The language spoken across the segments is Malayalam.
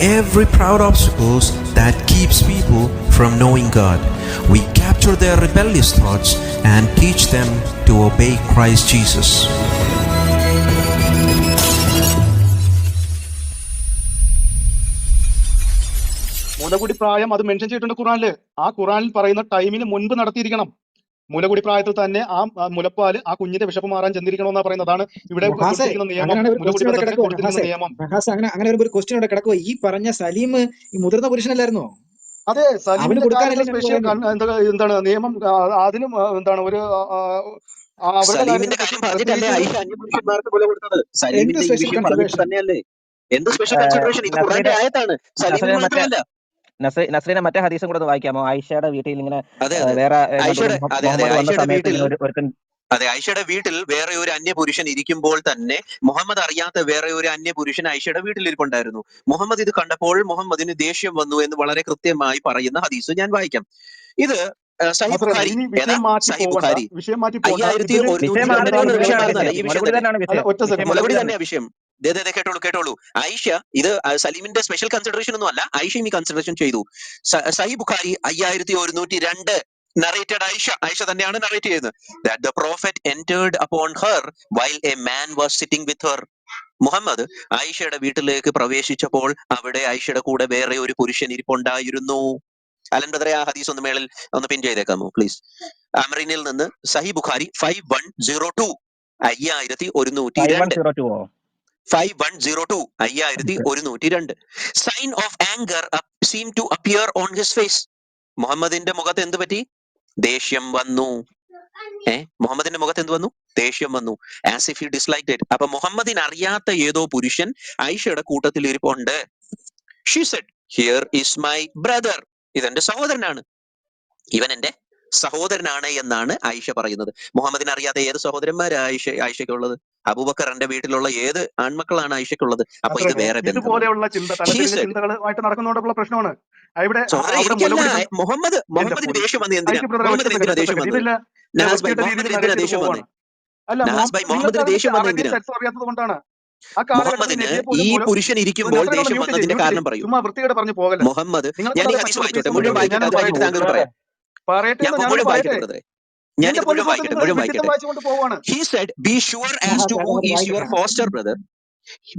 every proud obstacles that keeps people from knowing God. We capture their rebellious thoughts and teach them to obey Christ Jesus. മുലകുടി പ്രായം അത് മെൻഷൻ ചെയ്തിട്ടുണ്ട് ഖുറാനിൽ ആ ഖുറാനിൽ പറയുന്ന ടൈമിന് മുൻപ് നടത്തിയിരിക്കണം മുലകുടി പ്രായത്തിൽ തന്നെ ആ മുലപ്പാൽ ആ കുഞ്ഞിന്റെ വിശപ്പ് മാറാൻ ചെന്നിരിക്കണമെന്നാ പറയുന്നത്. അതാണ് ഇവിടെ നിയമം. അങ്ങനെ അങ്ങനെ ഒരു ക്വസ്റ്റ്യൻ ഇവിടെ കിടക്കുക ഈ പറഞ്ഞ സലീം ഈ മുതിർന്ന പുരുഷനല്ലായിരുന്നോ? അതെ സലീമിന് കൊടുക്കാനല്ലേ സ്പെഷ്യൽ എന്താണ് നിയമം അതിനും എന്താണ് ഒരു സലീമിന്റെ കാര്യം പറഞ്ഞിട്ടല്ലേ കൊടുത്തത്. സലീമിന്റെ? തന്നെയല്ലേ? എന്ത് സ്പെഷ്യൽ കൺസിഡറേഷൻ ഇത് ഖുറാന്റെ ആയത്താണ് സലീമിന് മാത്രമല്ല. നസ്രീനെ മറ്റേ ഹദീസും കൂടെ ഒന്ന് വായിക്കാമോ? ആയിഷയുടെ വീട്ടിൽ ഇങ്ങനെ അതെ വേറെ ആയിഷയുടെ- വീട്ടിൽ- ഇങ്ങനെ ഒരു ഒരുത്തൻ അതെ ഐഷയുടെ വീട്ടിൽ വേറെ ഒരു അന്യപുരുഷൻ ഇരിക്കുമ്പോൾ തന്നെ മുഹമ്മദ് അറിയാത്ത വേറെ ഒരു അന്യപുരുഷൻ വീട്ടിൽ ഇരിപ്പുണ്ടായിരുന്നു. മുഹമ്മദ് ഇത് കണ്ടപ്പോൾ മുഹമ്മദിന് ദേഷ്യം വന്നു എന്ന് വളരെ കൃത്യമായി പറയുന്ന ഹദീസ് ഞാൻ വായിക്കാം. ഇത് ബുഖാരി ബുഖാരി അയ്യായിരത്തി തന്നെയാ വിഷയം ദേ ദേ ദേ കേട്ടോളൂ കേട്ടോളൂ. ഐഷ ഇത് സലീമിന്റെ സ്പെഷ്യൽ കൺസിഡറേഷൻ ഒന്നും അല്ല. ഐഷ ഈ കൺസിഡറേഷൻ ചെയ്തു. സഹി ബുഖാരി അയ്യായിരത്തി ഒരുന്നൂറ്റി രണ്ട് നറേറ്റഡ് ഐഷ ഐഷ തന്നെയാണ് നറേറ്റ് ചെയ്യുന്നത് that the prophet entered upon her while a man was sitting with her. Muhammad ഐഷയുടെ വീട്ടിലേക്ക് പ്രവേശിച്ചപ്പോൾ അവിടെ ഐഷയുടെ കൂടെ വേറെ ഒരു പുരുഷൻ ഇരിപ്പുണ്ടായിരുന്നു. അലൻ ബദറെ ആ ഹദീസ് ഒന്ന് മേളിൽ ഒന്ന് പിൻ ചെയ്തേക്കാമോ പ്ലീസ് അമറിനിൽ നിന്ന് Sahih Bukhari five one zero two അയ്യായിരത്തി ഒരുന്നൂറ്റി രണ്ട്. ഫൈവ് വൺ സീറോ ടു അയ്യായിരത്തി ഒരുന്നൂറ്റി രണ്ട്. Sign of anger seem to appear on his face മുഹമ്മദിന്റെ മുഖത്ത് എന്ത് പറ്റി? ദേഷ്യം വന്നു. ഏ? മുഹമ്മദിന്റെ മുഖത്ത് എന്ത് വന്നു? ദേഷ്യം വന്നു. As if you dislike it അപ്പൊ മുഹമ്മദിന് അറിയാത്ത ഏതോ പുരുഷൻ ഐഷയുടെ കൂട്ടത്തിൽ ഇരിപ്പുണ്ട് she said here is my brother ഇതെന്റെ സഹോദരനാണ്. ഇവൻ എന്റെ സഹോദരനാണ് എന്നാണ് ആയിഷ പറയുന്നത്. മുഹമ്മദിനെ അറിയാതെ ഏത് സഹോദരന്മാരാ ആയിഷ ആയിഷയ്ക്കുള്ളത്? അബൂബക്കറിന്റെ വീട്ടിലുള്ള ഏത് ആൺമക്കളാണ് ആയിഷയ്ക്കുള്ളത്? അപ്പൊ ഇത് വേറെ ഇതുപോലെയുള്ള ചിന്തകളുമായിട്ട് നടക്കുന്നതുകൊണ്ടുള്ള പ്രശ്നമാണ്. ഇവിടെ മുഹമ്മദ് മുഹമ്മദിന്. ദേഷ്യം വന്നത് എന്തിനാ? മുഹമ്മദിന് ദേഷ്യം വന്നത് മുഹമ്മദിന് എന്തിനാ ദേഷ്യം വന്നത് മുഹമ്മദിന് ദേഷ്യം വന്നത് എന്തിനാ? മുഹമ്മദിന് ഈ പുരുഷൻ ഇരിക്കുമ്പോൾ ദേഷ്യം വന്നതിന്റെ കാരണം. പറയൂ. വൃത്തികേട് പറഞ്ഞു പോകല്ലേ? മുഹമ്മദ് ഞാൻ ഈ ഹദീസ് വായിച്ചോട്ടെ മുഴുവൻ വായിക്കട്ടെ അത് കഴിഞ്ഞിട്ട് താങ്കൾ പറയാം. പറയട്ടെ ഞാൻ മുഴുവൻ വായിക്കട്ടെ ബ്രദറെ. ഞാൻ മുഴുവൻ വായിക്കട്ടെ മുഴുവൻ വായിക്കട്ടെ. He said he said be sure as to who foster is your foster brother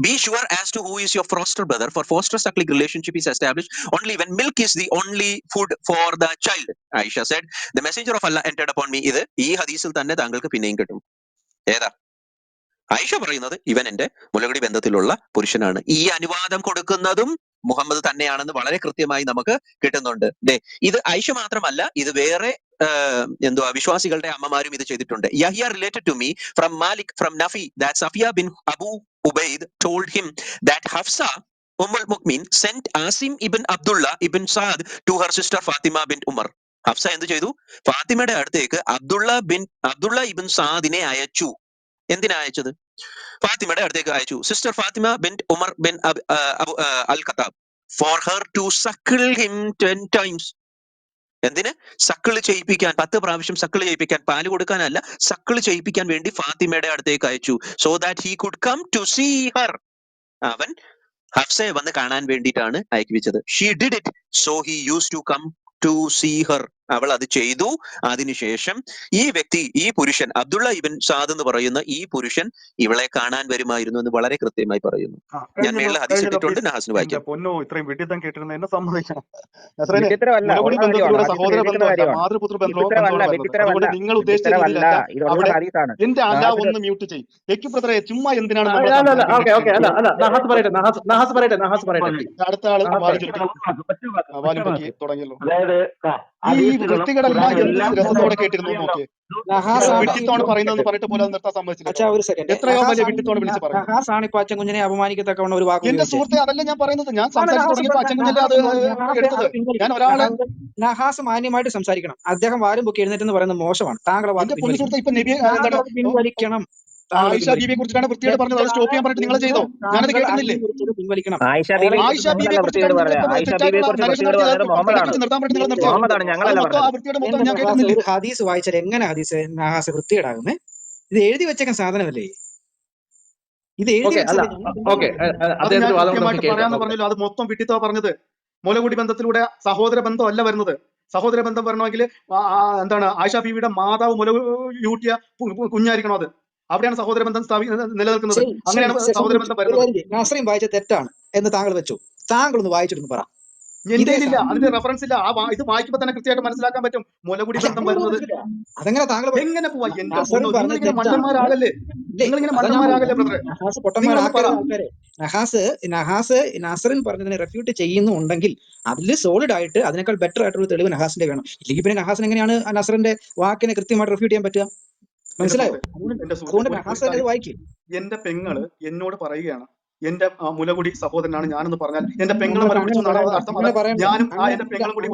be sure as to who is your foster brother for foster suckling relationship is established only when milk is the only food for the child aisha said. The messenger of allah entered upon me. ഇത് ഈ ഹദീസിൽ തന്നെ താങ്കൾക്ക് പിന്നെയും കിട്ടും. ഏതാ? ആയിഷ പറയുന്നത് ഇവൻ എന്റെ മുലകുടി ബന്ധത്തിലുള്ള പുരുഷനാണ്. ഈ അനുവാദം കൊടുക്കുന്നതും മുഹമ്മദ് തന്നെയാണെന്ന് വളരെ കൃത്യമായി നമുക്ക് കിട്ടുന്നുണ്ട്. ദേ ഇത് ഐഷ മാത്രമല്ല ഇത് വേറെ എന്തുവാ വിശ്വാസികളുടെ അമ്മമാരും ഇത് ചെയ്തിട്ടുണ്ട്. Yahya related to me from Malik from Nafi that Safiya bin Abu Ubaid told him that Hafsa Ummul മുക്മിൻ sent Asim ibn Abdullah ibn Saad to her sister Fatima bin Umar Hafsa എന്ത് ചെയ്തു? ഫാത്തിമയുടെ അടുത്തേക്ക് അബ്ദുള്ള ബിൻ അബ്ദുള്ള ഇബിൻ സാദിനെ അയച്ചു. എന്തിനാ അയച്ചത്? ഫാത്തിമയുടെ അടുത്തേക്ക് അയച്ചു. Sister Fatima bin Umar bin al Khattab for her to suckle him ten times എന്തിന്? സക്കിൾ ചെയ്യിപ്പിക്കാൻ പത്ത് പ്രാവശ്യം സക്കിൾ ചെയ്യിപ്പിക്കാൻ പാൽ കൊടുക്കാനല്ല സക്കിൾ ചെയ്യിപ്പിക്കാൻ വേണ്ടി ഫാത്തിമയുടെ അടുത്തേക്ക് അയച്ചു. So that he could come to see her അവൻ ഹഫ്സയെ വന്ന് കാണാൻ വേണ്ടിയിട്ടാണ് അയക്കിച്ചത് she did it so he used to come to see her അവൾ അത് ചെയ്തു. അതിനുശേഷം ഈ വ്യക്തി ഈ പുരുഷൻ അബ്ദുള്ള ഇബൻ സാദ് എന്ന് പറയുന്ന ഈ പുരുഷൻ ഇവളെ കാണാൻ വരുമായിരുന്നു എന്ന് വളരെ കൃത്യമായി പറയുന്നു. ഞാൻ മേളിൽ ഹദീസ് കഴിഞ്ഞല്ലോ, ഇട്ടിട്ടുണ്ട് നഹാസിന് വായിക്കാം. പൊന്നോ ഇത്രയും വിഡിത്തം കേട്ടിരുന്ന എന്നെ സമ്മതിക്കണം നിങ്ങൾ ഒന്ന് മ്യൂട്ട് ചെയ്യും. തെക്കി ബ്രദറെ ചുമ്മാ എന്തിനാണ് അടുത്ത ആൾ തുടങ്ങിയല്ലോ. അതായത് ഈ വൃത്തികേടെല്ലാം എന്ത് രസത്തോടെ കേട്ടിരുന്നു നോക്കിയേ. വിട്ടിത്തോണ് പറഞ്ഞിട്ട് പോലും നിർത്താൻ സമ്മതിച്ചില്ല. എത്രയോ വലിയ വിട്ടിത്തോണ് വിളിച്ച് പറഞ്ഞു അച്ഛൻ കുഞ്ഞിനെ അപമാനിക്കത്തക്കവണ്ണം ഒരു വാക്ക് എന്റെ. സുഹൃത്തെ അതല്ല ഞാൻ പറയുന്നത്? ഞാൻ സംസാരിച്ചു അച്ഛൻ അത് എടുത്തത്? ഞാൻ ഒരാളെ നഹാസ് മാന്യമായിട്ട് സംസാരിക്കണം. അദ്ദേഹം വാരം പൊക്കി എഴുന്നേറ്റ് എന്ന് പറയുന്നത് മോശമാണ്. താങ്കളെ പിൻവലിക്കണം. ആയിഷ കുറിച്ചിട്ടാണ് വൃത്തിയോട് പറഞ്ഞത്. അത് സ്റ്റോപ്പ് ചെയ്യാൻ പറഞ്ഞിട്ട് നിങ്ങൾ ചെയ്തോ? ഞാനത് ആയിഷ കുറിച്ച് ഹദീസ് വായിച്ചാൽ എങ്ങനെ ഹദീസ് നഹാസ് വൃത്തികേടാകുന്നേ? ഇത് എഴുതി വെച്ചേക്കാൻ സാധനമല്ലേ? ഇത് എഴുതി പറയാന്ന് പറഞ്ഞല്ലോ. അത് മൊത്തം വിട്ടിത്തോ പറഞ്ഞത്. മുലകുടി ബന്ധത്തിലൂടെ സഹോദര ബന്ധം അല്ല വരുന്നത്. സഹോദര ബന്ധം വരണമെങ്കിൽ എന്താണ് ആയിഷ ബീവിയുടെ മാതാവ് മുല യൂട്ടിയ കുഞ്ഞായിരിക്കണം അത്. അവിടെയാണ് സഹോദര ബന്ധം നിലനിൽക്കുന്നത്. അങ്ങനെയാണ് സഹോദര ബന്ധം വരുന്നത്. കാര്യം വായിച്ച തെറ്റാണ് എന്ന് താങ്കൾ വെച്ചു. താങ്കൾ ഒന്ന് വായിച്ചിട്ടൊന്ന് പറ. എന്റെ ഇല്ല അതിന്റെ റെഫറൻസ് ഇല്ല. ആ ഇത് വായിക്കുമ്പോൾ തന്നെ കൃത്യമായിട്ട് മനസ്സിലാക്കാൻ പറ്റും. മുലകുടി ബന്ധം വരുന്നത്. അതെങ്ങനെ താങ്കൾ എങ്ങനെ പോവാ? എന്റെ നിങ്ങളിങ്ങനെ ഇല്ലേ, നിങ്ങളിങ്ങനെ പറഞ്ഞത്. ബ്രദറെ? നഹാസ് നഹാസ് നസറിൻ പറഞ്ഞതിനെ റെഫ്യൂട്ട് ചെയ്യുന്നുണ്ടെങ്കിൽ അതിൽ സോളിഡ് ആയിട്ട് അതിനേക്കാൾ ബെറ്റർ ആയിട്ടുള്ള തെളിവ് നഹാസിന്റെ വേണം. ഇല്ലെങ്കിൽ പിന്നെ നഹാസിന് എങ്ങനെയാണ് നസറിന്റെ വാക്കിനെ കൃത്യമായിട്ട് റെഫ്യൂട്ട് ചെയ്യാൻ പറ്റുക? മനസ്സിലായോ? എന്റെ പെങ്ങൾ എന്നോട് പറയുകയാണ്. എന്റെ മുലകുടി സഹോദരനാണ് ഞാനെന്ന് പറഞ്ഞാൽ എന്റെ പെങ്ങളെ ഞാനും ആ എന്റെ പെങ്ങളും കൂടി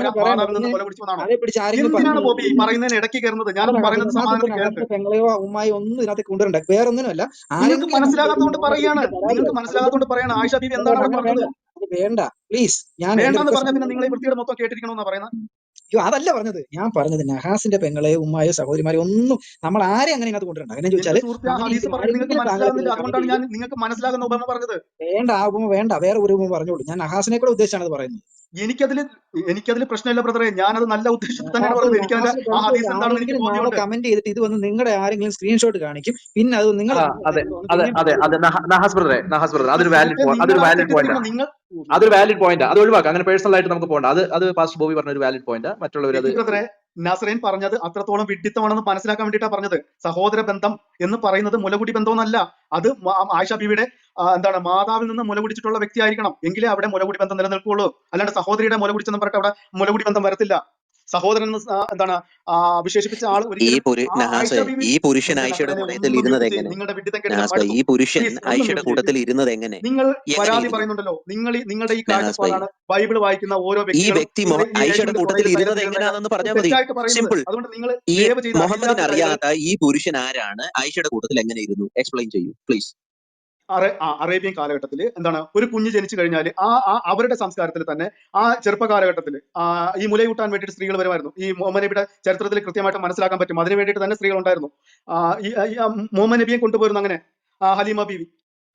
ബോബി പറയുന്നതിന് ഇടയ്ക്ക് കയറുന്നത്? ഞാൻ പറയുന്നത് നഹാസിന്റെ പെങ്ങളെയോ ഉമ്മായോ ഒന്നും ഇതിനകത്ത് കൊണ്ടുവരണ്ട. വേറൊന്നിനുമല്ല. നിങ്ങൾക്ക് മനസ്സിലാകാത്തോണ്ട് മനസ്സിലാകാത്തതുകൊണ്ട് പറയാണ് നിങ്ങൾക്ക് മനസ്സിലാകാത്തോണ്ട് മനസ്സിലാകാത്തതുകൊണ്ട് പറയാണ് ആയിഷ ബീബി എന്താണ് പറഞ്ഞത്? വേണ്ട. പ്ലീസ് ഞാൻ വേണ്ടെന്ന് പറഞ്ഞാൽ പിന്നെ നിങ്ങൾ ഈ വൃത്തിയുടെ മൊത്തം കേട്ടിരിക്കണോന്നാ പറയുന്നത്. അയ്യോ അതല്ല പറഞ്ഞത്. ഞാൻ പറഞ്ഞത് നഹാസിന്റെ പെങ്ങളെ ഉമ്മായോ സഹോദരിമാരെ ഒന്നും നമ്മൾ ആരെ അങ്ങനെ ഇതിനകത്ത് കൊണ്ടുവരണ്ട. അങ്ങനെ ചോദിച്ചാൽ വേണ്ട ആ ഉപമ വേണ്ട. വേറെ ഒരു ഉപമ പറഞ്ഞോളൂ ഞാൻ നഹാസിനെ കൂടെ ഉദ്ദേശിച്ചാണ് അത് പറയുന്നത്. എനിക്കതിൽ എനിക്കതിൽ പ്രശ്നമില്ല ബ്രദറെ ഞാനത് നല്ല ഉദ്ദേശത്തിൽ തന്നെയാണ് ആ ഹദീസ് എന്താണെന്ന് എനിക്ക് ബോധ്യമുണ്ട് കമന്റ് ചെയ്തിട്ട് ഇത് വന്ന് നിങ്ങളുടെ ആരെങ്കിലും സ്ക്രീൻഷോട്ട് കാണിക്കും പിന്നെ അത് നിങ്ങൾ അതെ അതെ അതെ അതെ നഹ- നഹാസ് ബ്രദറെ നഹാസ് ബ്രദർ അതൊരു വാലിഡ് അതൊരു വാലിഡ് പോയിന്റ് അതൊരു വാലിഡ് പോയിന്റ് അത് ഒഴിവാക്കാം അങ്ങനെ പേഴ്സണൽ ആയിട്ട് നമുക്ക് പോകണ്ട അത് അത് പാസ്റ്റ് ബോബി പറഞ്ഞ ഒരു വാലിഡ് പോയിന്റ് മറ്റുള്ളവർ അത് നാസറേൻ പറഞ്ഞത് അത്രത്തോളം വിഡിത്തമാണെന്ന് മനസ്സിലാക്കാൻ വേണ്ടിയിട്ടാണ് പറഞ്ഞത്. സഹോദര ബന്ധം എന്ന് പറയുന്നത് മുലകുടി ബന്ധമൊന്നല്ല അത് ആയിഷ ബീവിയുടെ എന്താണ് മാതാവിൽ നിന്ന് മുലകുടിച്ചിട്ടുള്ള വ്യക്തി വ്യക്തിയായിരിക്കണം. എങ്കിലേ അവിടെ മുലകുടി ബന്ധം നിലനിൽക്കുകയുള്ളൂ. അല്ലാണ്ട് സഹോദരിയുടെ മുലകുടിച്ചെന്ന് പറഞ്ഞിട്ട് അവിടെ മുലകുടി ബന്ധം വരത്തില്ല. സഹോദരൻ എന്താണ് വിശേഷിപ്പിച്ച ആൾ ഈ പുരുഷൻ ആയിഷയുടെ നസറേനെ കൂട്ടത്തിൽ ഇരുന്നത് എങ്ങനെ? ഈ പുരുഷൻ ആയിഷയുടെ കൂട്ടത്തിൽ ഇരുന്നത് എങ്ങനെ? നിങ്ങൾ പരാതി പറയുന്നുണ്ടല്ലോ. നിങ്ങൾ നിങ്ങളുടെ ഈ കാഴ്ചപ്പാടാണ് ബൈബിൾ വായിക്കുന്ന ഓരോ ഈ വ്യക്തി ആയിഷയുടെ കൂട്ടത്തിൽ ഇരുന്നത് എങ്ങനെയാണെന്ന് പറഞ്ഞാൽ മതി. സിമ്പിൾ അതുകൊണ്ട് നിങ്ങൾ ഈ മുഹമ്മദിന് അറിയാത്ത ഈ പുരുഷൻ ആരാണ്? ആയിഷയുടെ കൂട്ടത്തിൽ എങ്ങനെ ഇരുന്നു? എക്സ്പ്ലെയിൻ ചെയ്യൂ പ്ലീസ് അറേബ്യൻ കാലഘട്ടത്തിൽ എന്താണ് ഒരു കുഞ്ഞ് ജനിച്ചു കഴിഞ്ഞാൽ ആ ആ അവരുടെ സംസ്കാരത്തിൽ തന്നെ ആ ചെറുപ്പ കാലഘട്ടത്തിൽ ഈ മുലയൂട്ടാൻ വേണ്ടിയിട്ട് സ്ത്രീകൾ വരുമായിരുന്നു. ഈ മുഹമ്മദ് നബിയുടെ ചരിത്രത്തിൽ കൃത്യമായിട്ട് മനസ്സിലാക്കാൻ പറ്റും. അതിന് വേണ്ടിയിട്ട് തന്നെ സ്ത്രീകൾ ഉണ്ടായിരുന്നു. ഈ മുഹമ്മദ് നബിയെ കൊണ്ടുപോയിരുന്നു അങ്ങനെ ഹലീമ ബീവി.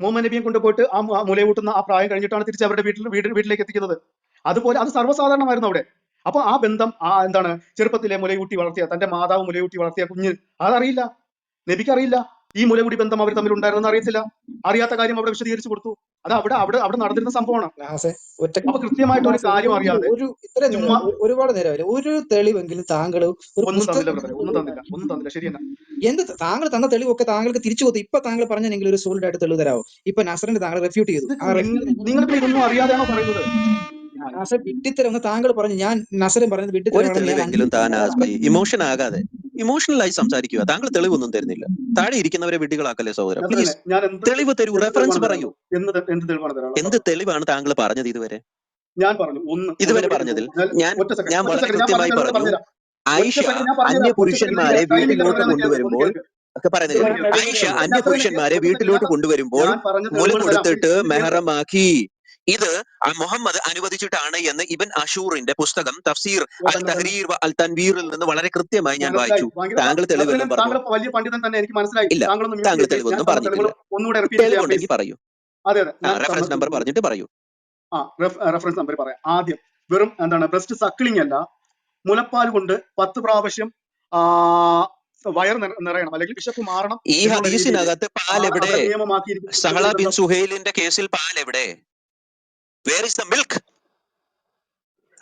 മുഹമ്മദ് നബിയെ കൊണ്ടുപോയിട്ട് ആ മുലയൂട്ടുന്ന ആ പ്രായം കഴിഞ്ഞിട്ടാണ് തിരിച്ച് അവരുടെ വീട്ടിൽ വീട്ടിലേക്ക് എത്തിക്കുന്നത്. അതുപോലെ അത് സർവസാധാരണമായിരുന്നു അവിടെ. അപ്പൊ ആ ബന്ധം ആ എന്താണ് ചെറുപ്പത്തിലെ മുലയൂട്ടി വളർത്തിയ തന്റെ മാതാവ് മുലയൂട്ടി വളർത്തിയ കുഞ്ഞ് അതറിയില്ല. നബിക്ക് അറിയില്ല. ഈ മുലകുടി ബന്ധം അവർ തമ്മിൽ ഉണ്ടായിരുന്നെന്ന് അറിയത്തില്ല. അറിയാത്ത കാര്യം അവിടെ വിശദീകരിച്ചു കൊടുത്തു. അത് അവിടെ അവിടെ അവിടെ നടന്നിരുന്ന സംഭവമാണ്. അപ്പൊ കൃത്യമായിട്ട് ഒരു കാര്യം അറിയാതെ ഒരുപാട് നേരം ഒരു തെളിവെങ്കിലും താങ്കൾ ഒരു ഒന്നും തന്നില്ല ഒന്നും തന്നില്ല ഒന്നും തന്നില്ല. ശരി എന്ത് താങ്കൾ തന്ന തെളിവൊക്കെ താങ്കൾക്ക് തിരിച്ചു കൊടുത്തു. ഇപ്പൊ താങ്കൾ പറഞ്ഞെങ്കിൽ ഒരു സോളിഡ് ആയിട്ട് തെളിവ് തരാമോ ഇപ്പൊ നസറിന്റെ താങ്കൾ റെഫ്യൂട്ട് ചെയ്തു. നിങ്ങൾക്ക് ഇതൊന്നും അറിയാതെയാണോ പറയുന്നത്? നസർ വിട്ടിത്തരം എന്ന് താങ്കൾ പറഞ്ഞു. ഞാൻ നസറിൻ പറഞ്ഞത് ഇമോഷൻ ആകാതെ ഇമോഷണലായി സംസാരിക്കുക. താങ്കൾ തെളിവൊന്നും തരുന്നില്ല. താഴെ ഇരിക്കുന്നവരെ വിഡ്ഢികളാക്കല്ലേ സഹോദരൻ പ്ലീസ് തെളിവ് തരൂ. റെഫറൻസ് പറയൂ. എന്ത് തെളിവാണ് താങ്കൾ പറഞ്ഞത് ഇതുവരെ? ഞാൻ പറഞ്ഞു. ഒന്ന് ഇതുവരെ പറഞ്ഞതിൽ ഞാൻ ഞാൻ വളരെ കൃത്യമായി പറഞ്ഞു. ആയിഷ അന്യ പുരുഷന്മാരെ വീട്ടിലോട്ട് കൊണ്ടുവരുമ്പോൾ ഒക്കെ പറയുന്നത് ആയിഷ അന്യ പുരുഷന്മാരെ വീട്ടിലോട്ട് കൊണ്ടുവരുമ്പോൾ മുല കൊടുത്തിട്ട് മെഹറമാക്കി ഇത് മുഹമ്മദ് അനുവദിച്ചിട്ടാണ് എന്ന് ഇബൻ അഷൂറിന്റെ പുസ്തകം തഫ്സീർ അൽ തഹരീർ അൽ തൻവീറിൽ നിന്ന് വളരെ കൃത്യമായി ഞാൻ വായിച്ചു. താങ്കൾ തെളിവെല്ലാം പറഞ്ഞു താങ്കൾ വലിയ പണ്ഡിതൻ തന്നെ എനിക്ക് മനസ്സിലായി. ഇല്ല താങ്കൾ തെളിവൊന്നും പറഞ്ഞിട്ടില്ല തെളിവുണ്ടെങ്കിൽ പറയൂ. അതെ റെഫറൻസ് നമ്പർ പറഞ്ഞിട്ട് പറയൂ. ആ റെഫറൻസ് നമ്പർ പറയാം. ആദ്യം വെറും എന്താണ് ബ്രസ്റ്റ് സക്കിളിംഗ് അല്ല മുലപ്പാൽ കൊണ്ട് പത്ത് പ്രാവശ്യം വയർ നിറ- നിറയണം അല്ലെങ്കിൽ വിശപ്പ് മാറണം ഈ ഹദീസിനകത്ത് പാൽ എവിടെ സഹള ബിൻ സുഹൈലിന്റെ കേസിൽ പാൽ എവിടെ വേർ ഇസ് ദ മിൽക്ക്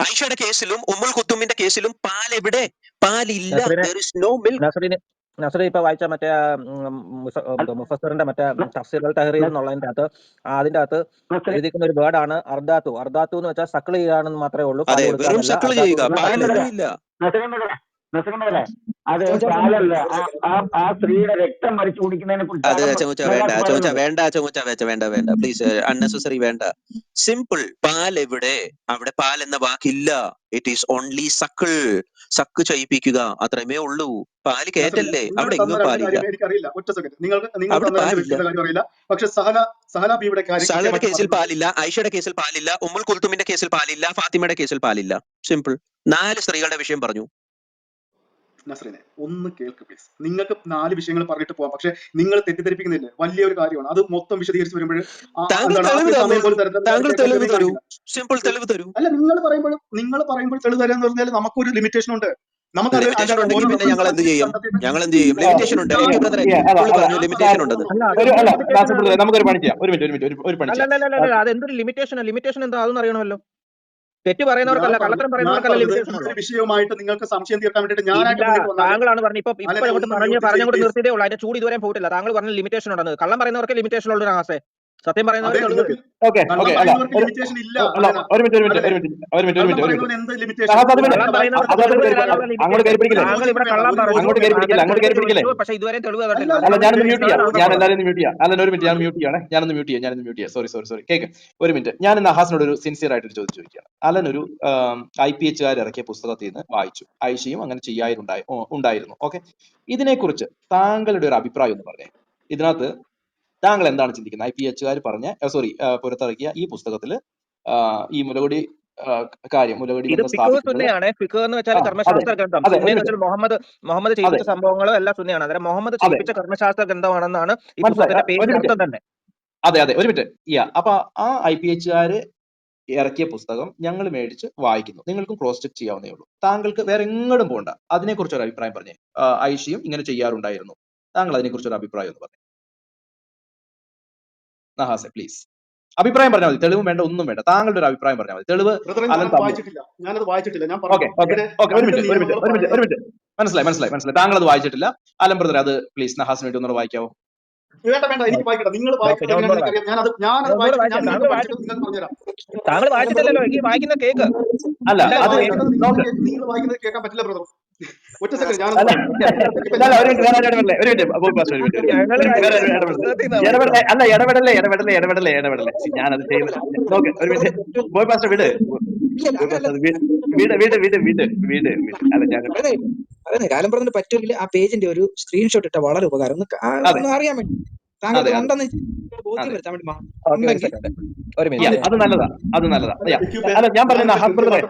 ഐഷയുടെ കേസിലും ഉമ്മുൽ കുത്തുമിന്റെ കേസിലും പാൽ എവിടെ? പാലില്ല. നോ മിൽക്ക് നസറിന് നസറി ഇപ്പൊ വായിച്ച മറ്റേ മുഫസറിന്റെ മറ്റേ തഫ്സീർ തഹ്രീർ എന്നുള്ളതിന്റെ അകത്ത് അതിന്റെ അകത്ത് എഴുതിയിരിക്കുന്ന ഒരു വേർഡ് ആണ് അർദാത്തു. അർദാത്തു എന്ന് വെച്ചാൽ സക്കിൾ ചെയ്യാണെന്ന് മാത്രമേ ഉള്ളൂ പാൽ അതെ പാലല്ല. ആ സ്ത്രീയുടെ രക്തം മരിച്ചു കുടിക്കുന്നതിനെ അത് കുറിച്ചാണ് വേണ്ട ചമച്ച വേണ്ട ചമച്ച വെച്ച വേണ്ട വേണ്ട. പ്ലീസ് അൺനെസസറി വേണ്ട. സിമ്പിൾ പാൽ എവിടെ അവിടെ പാൽ എന്ന വാക്കില്ല. It is only suckle suck ചെയ്യിപ്പിക്കുക. അത്രമേ ഉള്ളൂ. പാൽ കേറ്റല്ലേ? അവിടെ എങ്ങും പാലില്ല. സഹലയുടെ കേസിൽ പാലില്ല ഐഷയുടെ കേസിൽ പാലില്ല ഉമ്മുൽ കുൽത്തുമിന്റെ കേസിൽ പാലില്ല ഫാത്തിമയുടെ കേസിൽ പാലില്ല. സിമ്പിൾ നാല് സ്ത്രീകളുടെ വിഷയം പറഞ്ഞു. നസ്രീനെ ഒന്ന് കേൾക്ക് പ്ലീസ് നിങ്ങൾക്ക് നാല് വിഷയങ്ങൾ പറഞ്ഞിട്ട് പോവാം. പക്ഷെ നിങ്ങൾ തെറ്റിദ്ധരിപ്പിക്കുന്നില്ല? വലിയൊരു കാര്യമാണ്. അത് മൊത്തം വിശദീകരിച്ച് വരുമ്പോൾ താങ്കൾ തെളിവ് തന്നോളൂ. താങ്കൾ തെളിവ് തരൂ. സിമ്പിൾ തെളിവ് തരൂ. അല്ല നിങ്ങൾ പറയുമ്പോൾ നിങ്ങൾ പറയുമ്പോൾ തെളിവ് തരാന്ന് പറഞ്ഞാൽ നമുക്കൊരു ലിമിറ്റേഷൻ ഉണ്ട്. ഞങ്ങൾ എന്ത് ചെയ്യും? ഞങ്ങൾ എന്ത് ചെയ്യും? ലിമിറ്റേഷൻ ഉണ്ട്. പറഞ്ഞു. ലിമിറ്റേഷൻ ഉണ്ടെന്ന് നമുക്കൊരു പണി ചെയ്യാം. ഒരു മിനിറ്റ് ഒരു മിനിറ്റ് ഒരു- പണി ചെയ്യാം. അല്ല അല്ല അല്ല അതെന്തൊരു ലിമിറ്റേഷൻ ലിമിറ്റേഷൻ എന്താ? അതൊന്നും അറിയണമല്ലോ. തെറ്റ് പറയുന്നവർക്കല്ല കള്ളത്തരം പറയുന്നവർക്കല്ല വിഷയവുമായിട്ട് നിങ്ങൾക്ക് സംശയം തീർക്കാൻ വേണ്ടിയിട്ട് ഞാനായിട്ട് താങ്കളാണ് പറഞ്ഞത്. ഇപ്പൊ ഇപ്പൊ പറഞ്ഞു പറഞ്ഞ് പറഞ്ഞുകൊണ്ട് നിർത്തിയതേ ഉള്ളൂ. അതിന്റെ ചൂട് ഇതുവരെ പോയിട്ടില്ല. താങ്കൾ പറഞ്ഞ ലിമിറ്റേഷൻ ഉണ്ടെന്ന്. കള്ളം പറയുന്നവർക്ക് ലിമിറ്റേഷൻ ഉള്ളൂ ആസെ സത്യം ഞാനൊന്ന് മ്യൂട്ട് ചെയ്യാം. ഞാൻ അവിടെ എല്ലാവരും മ്യൂട്ട് ചെയ്യാം. അല്ല ഒരു മിനിറ്റ് ഞാൻ മ്യൂട്ട് ചെയ്യണേ ഞാനൊന്ന് മ്യൂട്ട് ചെയ്യാം ഞാനൊന്ന് മ്യൂട്ട് ചെയ്യാം. സോറി സോറി സോറി കേക്ക് ഒരു മിനിറ്റ്. ഞാൻ നഹാസിനോട് ഒരു സിൻസിയർ ആയിട്ട് ഒരു ചോദ്യം ചോദിക്കുകയാണ്. അലൻ ഒരു ഐ പി എച്ചുകാർ ഇറക്കിയ പുസ്തകത്തിൽ നിന്ന് വായിച്ചു. ഐഷയും അങ്ങനെ ചെയ്യാറുണ്ടായി ഉണ്ടായിരുന്നു. ഓക്കെ? ഇതിനെക്കുറിച്ച് താങ്കളുടെ ഒരു അഭിപ്രായം ഒന്ന് പറഞ്ഞേ. ഇതിനകത്ത് താങ്കൾ എന്താണ് ചിന്തിക്കുന്നത്? ഐ പി എച്ചുകാർ പറഞ്ഞ സോറി പുറത്തിറക്കിയ ഈ പുസ്തകത്തിൽ ഈ മുലകുടി കാര്യം മുലകുടി സുന്നയാണ്. ഫിഖ് എന്ന് വെച്ചാൽ കർമ്മശാസ്ത്ര ഗ്രന്ഥം എന്ന് വെച്ചാൽ മുഹമ്മദ് മുഹമ്മദ് ചെയ്യിപ്പിച്ച സംഭവങ്ങളും എല്ലാം സുന്നയാണ്. അതായത് മുഹമ്മദ് അതെ. ചെയ്യിപ്പിച്ച കർമ്മശാസ്ത്ര ഗ്രന്ഥമാണെന്നാണ് ഈ പുസ്തകത്തിന്റെ പേര്. അർത്ഥം തന്നെ. അതെ അതെ. ഒരു മിനിറ്റ്. യാ അപ്പൊ ആ ഐ പി എച്ചുകാര് ഇറക്കിയ പുസ്തകം ഞങ്ങൾ മേടിച്ച് വായിക്കുന്നു. നിങ്ങൾക്കും ക്രോസ് ചെക്ക് ചെയ്യാവുന്നേ ഉള്ളൂ. താങ്കൾക്ക് വേറെ എങ്ങോട്ടും പോകണ്ട അതിനെക്കുറിച്ച് ഒരു അഭിപ്രായം പറഞ്ഞേ ഐഷിയും ഇങ്ങനെ ചെയ്യാറുണ്ടായിരുന്നു. താങ്കൾ അതിനെക്കുറിച്ച് ഒരു അഭിപ്രായം ഒന്ന് പറഞ്ഞു. നഹാസെ പ്ലീസ് അഭിപ്രായം പറഞ്ഞാൽ മതി. തെളിവും വേണ്ട ഒന്നും വേണ്ട. താങ്കളുടെ ഒരു അഭിപ്രായം പറഞ്ഞാൽ മതി. തെളിവ് ബ്രദറെ അലൻ ഞാൻ തന്നു. വായിച്ചിട്ടില്ല. ഞാൻ ഓക്കെ പറഞ്ഞു. ഓക്കെ ഇവിടെ ഓക്കെ ഒരു മിനിറ്റ് ഒരു മിനിറ്റ് ഒരു മിനിറ്റ് ഒരു മിനിറ്റ് മനസ്സിലായി മനസ്സിലായി മനസ്സിലായി. താങ്കൾ അത് വായിച്ചിട്ടില്ല. അലം ബ്രദർ അത് പ്ലീസ് നഹാസിന് വേണ്ടി ഒന്നുകൂടെ വായിക്കാവോ? വേണ്ട വേണ്ട. എനിക്ക് വായിക്കട്ടെ നിങ്ങൾ താങ്കൾ പഠിച്ചിട്ട് താങ്കൾ വായിച്ചിട്ടല്ലോ എനിക്ക് വായിക്കുന്ന കേക്ക്. അല്ല നിങ്ങൾ വായിക്കുന്നത് കേൾക്കാൻ പറ്റില്ല ബ്രദർ. ഒറ്റ സെക്കൻഡ് ഞാൻ അല്ല ഇടപെടല്ലേ ഒരു മിനിറ്റ് വേറെ ഇടപെടലേ ഒരു മിനിറ്റ് ഗോപി പാസ്റ്റർ ഒരു മിനിറ്റ് ഒരു ഞങ്ങൾ മിനിറ്റ് വേറെ ഇടപെടലേ ഇടപെടലേ അല്ല ഇടപെടലേ ഇടപെടലേ ഇടപെടലേ ഇടപെടലേ See, ഞാനത് ചെയ്യുന്നത് നോക്ക് ഒരു മിനിറ്റ്. ഗോപി പാസ്റ്റർ വീട്. വിട്. വിട് വിട് വിട് വിട് അല്ല ഞാൻ അതെ കാലം പറഞ്ഞു പറ്റില്ല ആ പേജിന്റെ ഒരു സ്ക്രീൻഷോട്ട് ഇട്ട വളരെ ഉപകാരം. ഒന്ന് അറിയാൻ വേണ്ടി. താങ്കൾ അതെ. ഉണ്ടെന്ന് വേണ്ടി നല്ലതാ അത് നല്ലതാ. അല്ല ഞാൻ പറഞ്ഞ നഹാസ് ബ്രദറെ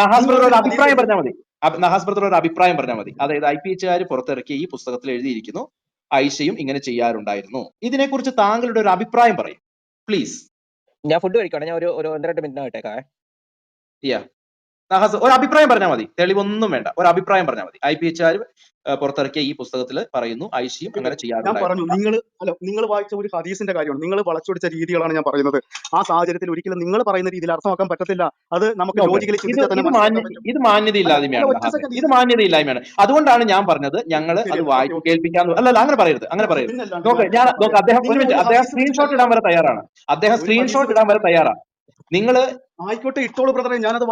നഹാസ് അഭിപ്രായം പറഞ്ഞാൽ മതി. അബ് നഹാസ് ബ്രദർ ഒരു അഭിപ്രായം പറഞ്ഞാൽ മതി. അതായത് ഐ പി എച്ചുകാർ പുറത്തിറക്കിയ ഈ പുസ്തകത്തിൽ എഴുതിയിരിക്കുന്നു ഐഷയും ഇങ്ങനെ ചെയ്യാറുണ്ടായിരുന്നു. ഇതിനെക്കുറിച്ച് താങ്കളുടെ ഒരു അഭിപ്രായം പറയും. പ്ലീസ് ഞാൻ ഫുഡ് കഴിക്കണം ഞാൻ ഒരു ഒരു ഒന്നര മിനിറ്റ് ആയിട്ടേക്കാ. നഹാസ് ഒരു അഭിപ്രായം പറഞ്ഞാൽ മതി. തെളിവൊന്നും വേണ്ട. ഒരു അഭിപ്രായം പറഞ്ഞാൽ മതി. ഐ പി എച്ചുകാർ പുറത്തിറക്കിയ ഈ പുസ്തകത്തിൽ പറയുന്നു ഐശിയും അങ്ങനെ ഞാൻ പറഞ്ഞു നിങ്ങൾ അല്ല നിങ്ങൾ വായിച്ച ഒരു ഹദീസിന്റെ കാര്യമാണ്. നിങ്ങൾ വളച്ചൊടിച്ച രീതികളാണ് ഞാൻ പറയുന്നത്. ആ സാഹചര്യത്തിൽ ഒരിക്കലും നിങ്ങൾ പറയുന്ന രീതിയിൽ അർത്ഥമാക്കാൻ പറ്റത്തില്ല. അത് നമുക്ക് ലോജിക്കലി ഇത് തന്നെ ഇത് മാന്യതയില്ലായ്മയാണ്. ഇത് അതുകൊണ്ടാണ് ഞാൻ പറഞ്ഞത് ഞങ്ങൾ അത് വായിച്ചു കേൾപ്പിക്കാൻ അല്ല അങ്ങനെ പറയരുത് അങ്ങനെ പറയരുത്. ഞാൻ അദ്ദേഹം ഒരു മിനിറ്റ് അദ്ദേഹം സ്ക്രീൻഷോട്ട് ഇടാൻ വരെ തയ്യാറാണ്. അദ്ദേഹം സ്ക്രീൻഷോട്ട് ഇടാൻ വരെ തയ്യാറാണ്. നിങ്ങൾ ആയിക്കോട്ടെ ഇട്ടോളൂ ബ്രദറെ. ഞാനത്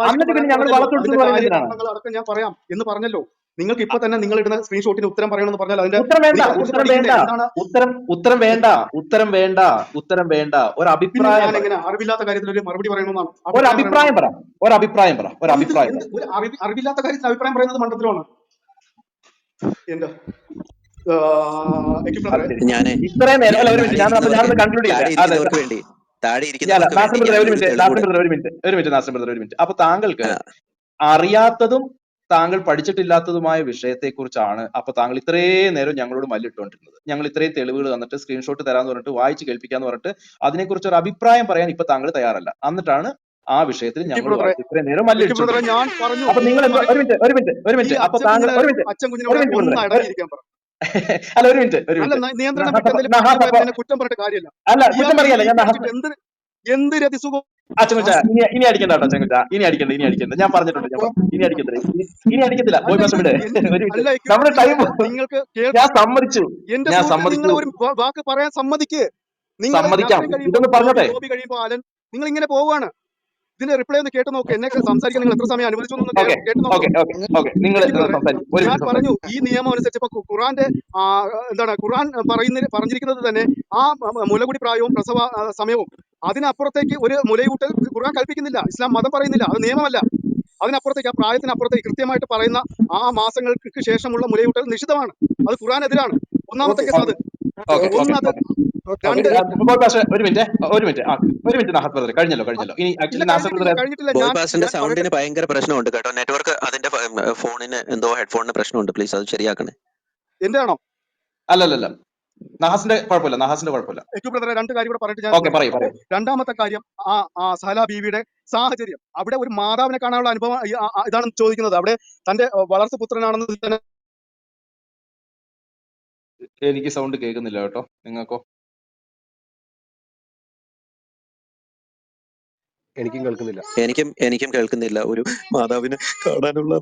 അടക്കം ഞാൻ പറയാം എന്ന് പറഞ്ഞല്ലോ. നിങ്ങൾക്ക് ഇപ്പൊ തന്നെ നിങ്ങൾ ഇടുന്ന സ്ക്രീൻഷോട്ടിന് ഉത്തരം പറയണമെന്ന് പറഞ്ഞാൽ അതിന്റെ ഉത്തരം വേണ്ട ഉത്തരം വേണ്ട. ഉത്തരം ഉത്തരം വേണ്ട ഉത്തരം വേണ്ട ഉത്തരം വേണ്ട. ഒരു അഭിപ്രായം എങ്ങനെ അറിവില്ലാത്ത കാര്യത്തിൽ ഒരു മറുപടി പറയണമെന്നാണ്. ഒരു അഭിപ്രായം പറ. ഒരു അഭിപ്രായം പറ. ഒരു അഭിപ്രായം അറിവില്ലാത്ത കാര്യത്തിൽ അഭിപ്രായം പറയുന്നത് മണ്ഡലത്തിലാണ് എന്താ? ഞാൻ ഇത്രയും നേരം അല്ല ഒരു മിനിറ്റ്. ഞാൻ കൺക്ലൂഡ് താഴെ താഴെ മിനിറ്റ് അപ്പൊ താങ്കൾക്ക് അറിയാത്തതും താങ്കൾ പഠിച്ചിട്ടില്ലാത്തതുമായ വിഷയത്തെക്കുറിച്ചാണ് അപ്പൊ താങ്കൾ ഇത്രയും നേരം ഞങ്ങളോട് മല്ലിട്ടുകൊണ്ടിരുന്നത്. ഞങ്ങൾ ഇത്രയും തെളിവുകൾ തന്നിട്ട് സ്ക്രീൻഷോട്ട് തരാന്ന് പറഞ്ഞിട്ട് വായിച്ച് കേൾപ്പിക്കാന്ന് പറഞ്ഞിട്ട് അതിനെക്കുറിച്ച് ഒരു അഭിപ്രായം പറയാൻ ഇപ്പൊ താങ്കൾ തയ്യാറല്ല. എന്നിട്ടാണ് ആ വിഷയത്തിൽ ഞങ്ങളോട് ഞങ്ങൾ ഇത്രയും നേരം മല്ലിട്ടു ഞാൻ പറഞ്ഞു അപ്പൊ നിങ്ങൾ ഒരു മിനിറ്റ് ഒരു മിനിറ്റ് ഒരു മിനിറ്റ് അപ്പൊ താങ്കൾ ഒരു മിനിറ്റ് അല്ല ഒരു മിനിറ്റ് ഒരു മിനിറ്റ്. കുറ്റം പറഞ്ഞിട്ട് കാര്യമില്ല. അല്ല കുറ്റം പറയല്ല ഞാൻ എന്ത് എന്ത് രതിസുഖം ഇനി ഇനി അടിക്കണ്ട കേട്ടോ ഇനി അടിക്കണ്ട ഇനി അടിക്കണ്ട. ഞാൻ പറഞ്ഞിട്ടുണ്ട് ഞാൻ ഇനി അടിക്കത്തില്ല ഇനി- അടിക്കത്തില്ല. പോയി വിട്. ഒരു മാസം മിനിറ്റ് നമ്മുടെ ടൈം നിങ്ങൾക്ക് ഞാൻ സമ്മതിച്ചു. ഞാൻ സമ്മതിച്ചു. ഒരു വാക്ക് പറയാൻ സമ്മതിക്ക്. സമ്മതിക്കാം. ഇതൊന്ന് പറഞ്ഞോട്ടെ? നിങ്ങൾ ഇങ്ങനെ പോവുകയാണ് ഇതിന്റെ റിപ്ലൈ ഒന്ന് കേട്ട് നോക്ക്. എന്നെ സംസാരിക്കാൻ നിങ്ങൾ എത്ര സമയം അനുവദിച്ചു എന്നൊന്ന് ഓക്കെ കേ- കേട്ട് നോക്ക്. ഓക്കെ ഓക്കെ ഓക്കെ നിങ്ങൾ എനിക്ക് ബ്രദറെ, സംസാരിക്കും. ഒരു ഞാൻ മിനിറ്റ് പറഞ്ഞു ഈ നിയമം അനുസരിച്ച് ഇപ്പൊ ഖുറാന്റെ എന്താണ് ഖുറാൻ പറയുന്ന പറഞ്ഞിരിക്കുന്നത് തന്നെ ആ മുലകുടി പ്രായവും പ്രസവ സമയവും അതിനപ്പുറത്തേക്ക് ഒരു മുലയൂട്ടൽ ഖുർആൻ കൽപ്പിക്കുന്നില്ല. ഇസ്ലാം മതം പറയുന്നില്ല. അത് നിയമമല്ല. അതിനപ്പുറത്തേക്ക് ആ പ്രായത്തിനപ്പുറത്തേക്ക് കൃത്യമായിട്ട് പറയുന്ന ആ മാസങ്ങൾക്ക് ശേഷമുള്ള മുലയൂട്ടൽ നിഷിദ്ധമാണ്. അത് ഖുർആൻ എതിരാണ് ഒന്നാമത്തെ കേസ് അത് ഒന്നത് ഒരു മിനിറ്റ് ഒരു മിനിറ്റ് ആ ഒരു മിനിറ്റ് നാഹർ ബ്രദർ കഴിഞ്ഞല്ലോ കഴിഞ്ഞല്ലോ. ഇനി ആക്ച്വലി നാസർ ബ്രദർ സൗണ്ടിന് ഭയങ്കര പ്രശ്നമുണ്ട് കേട്ടോ. നെറ്റ്വർക്ക് അതിന്റെ ഫോണിന് എന്തോ ഹെഡ്ഫോണിന് പ്രശ്നമുണ്ട്. പ്ലീസ് അത് ശരിയാക്കണേ. എന്താണോ അല്ലല്ലല്ല. നഹാസിന്റെ കുഴപ്പമില്ല നഹാസിന്റെ കുഴപ്പമില്ല. ഏറ്റവും ബ്രദറെ രണ്ട് കാര്യം കൂടെ പറഞ്ഞിട്ട് ഞാൻ ഓക്കെ പറയൂ രണ്ടാമത്തെ കാര്യം ആ ആ സഹല ബീവിയുടെ സാഹചര്യം. അവിടെ ഒരു മാതാവിനെ കാണാനുള്ള അനുഭവം ഇതാണ് ചോദിക്കുന്നത്. അവിടെ തന്റെ വളർത്തു പുത്രനാണെന്ന് തന്നെ എനിക്ക് സൗണ്ട് കേൾക്കുന്നില്ല കേട്ടോ. നിങ്ങൾക്കോ? എനിക്കും കേൾക്കുന്നില്ല. എനിക്കും എനിക്കും കേൾക്കുന്നില്ല. ഒരു മാതാവിനെ കാണാനുള്ള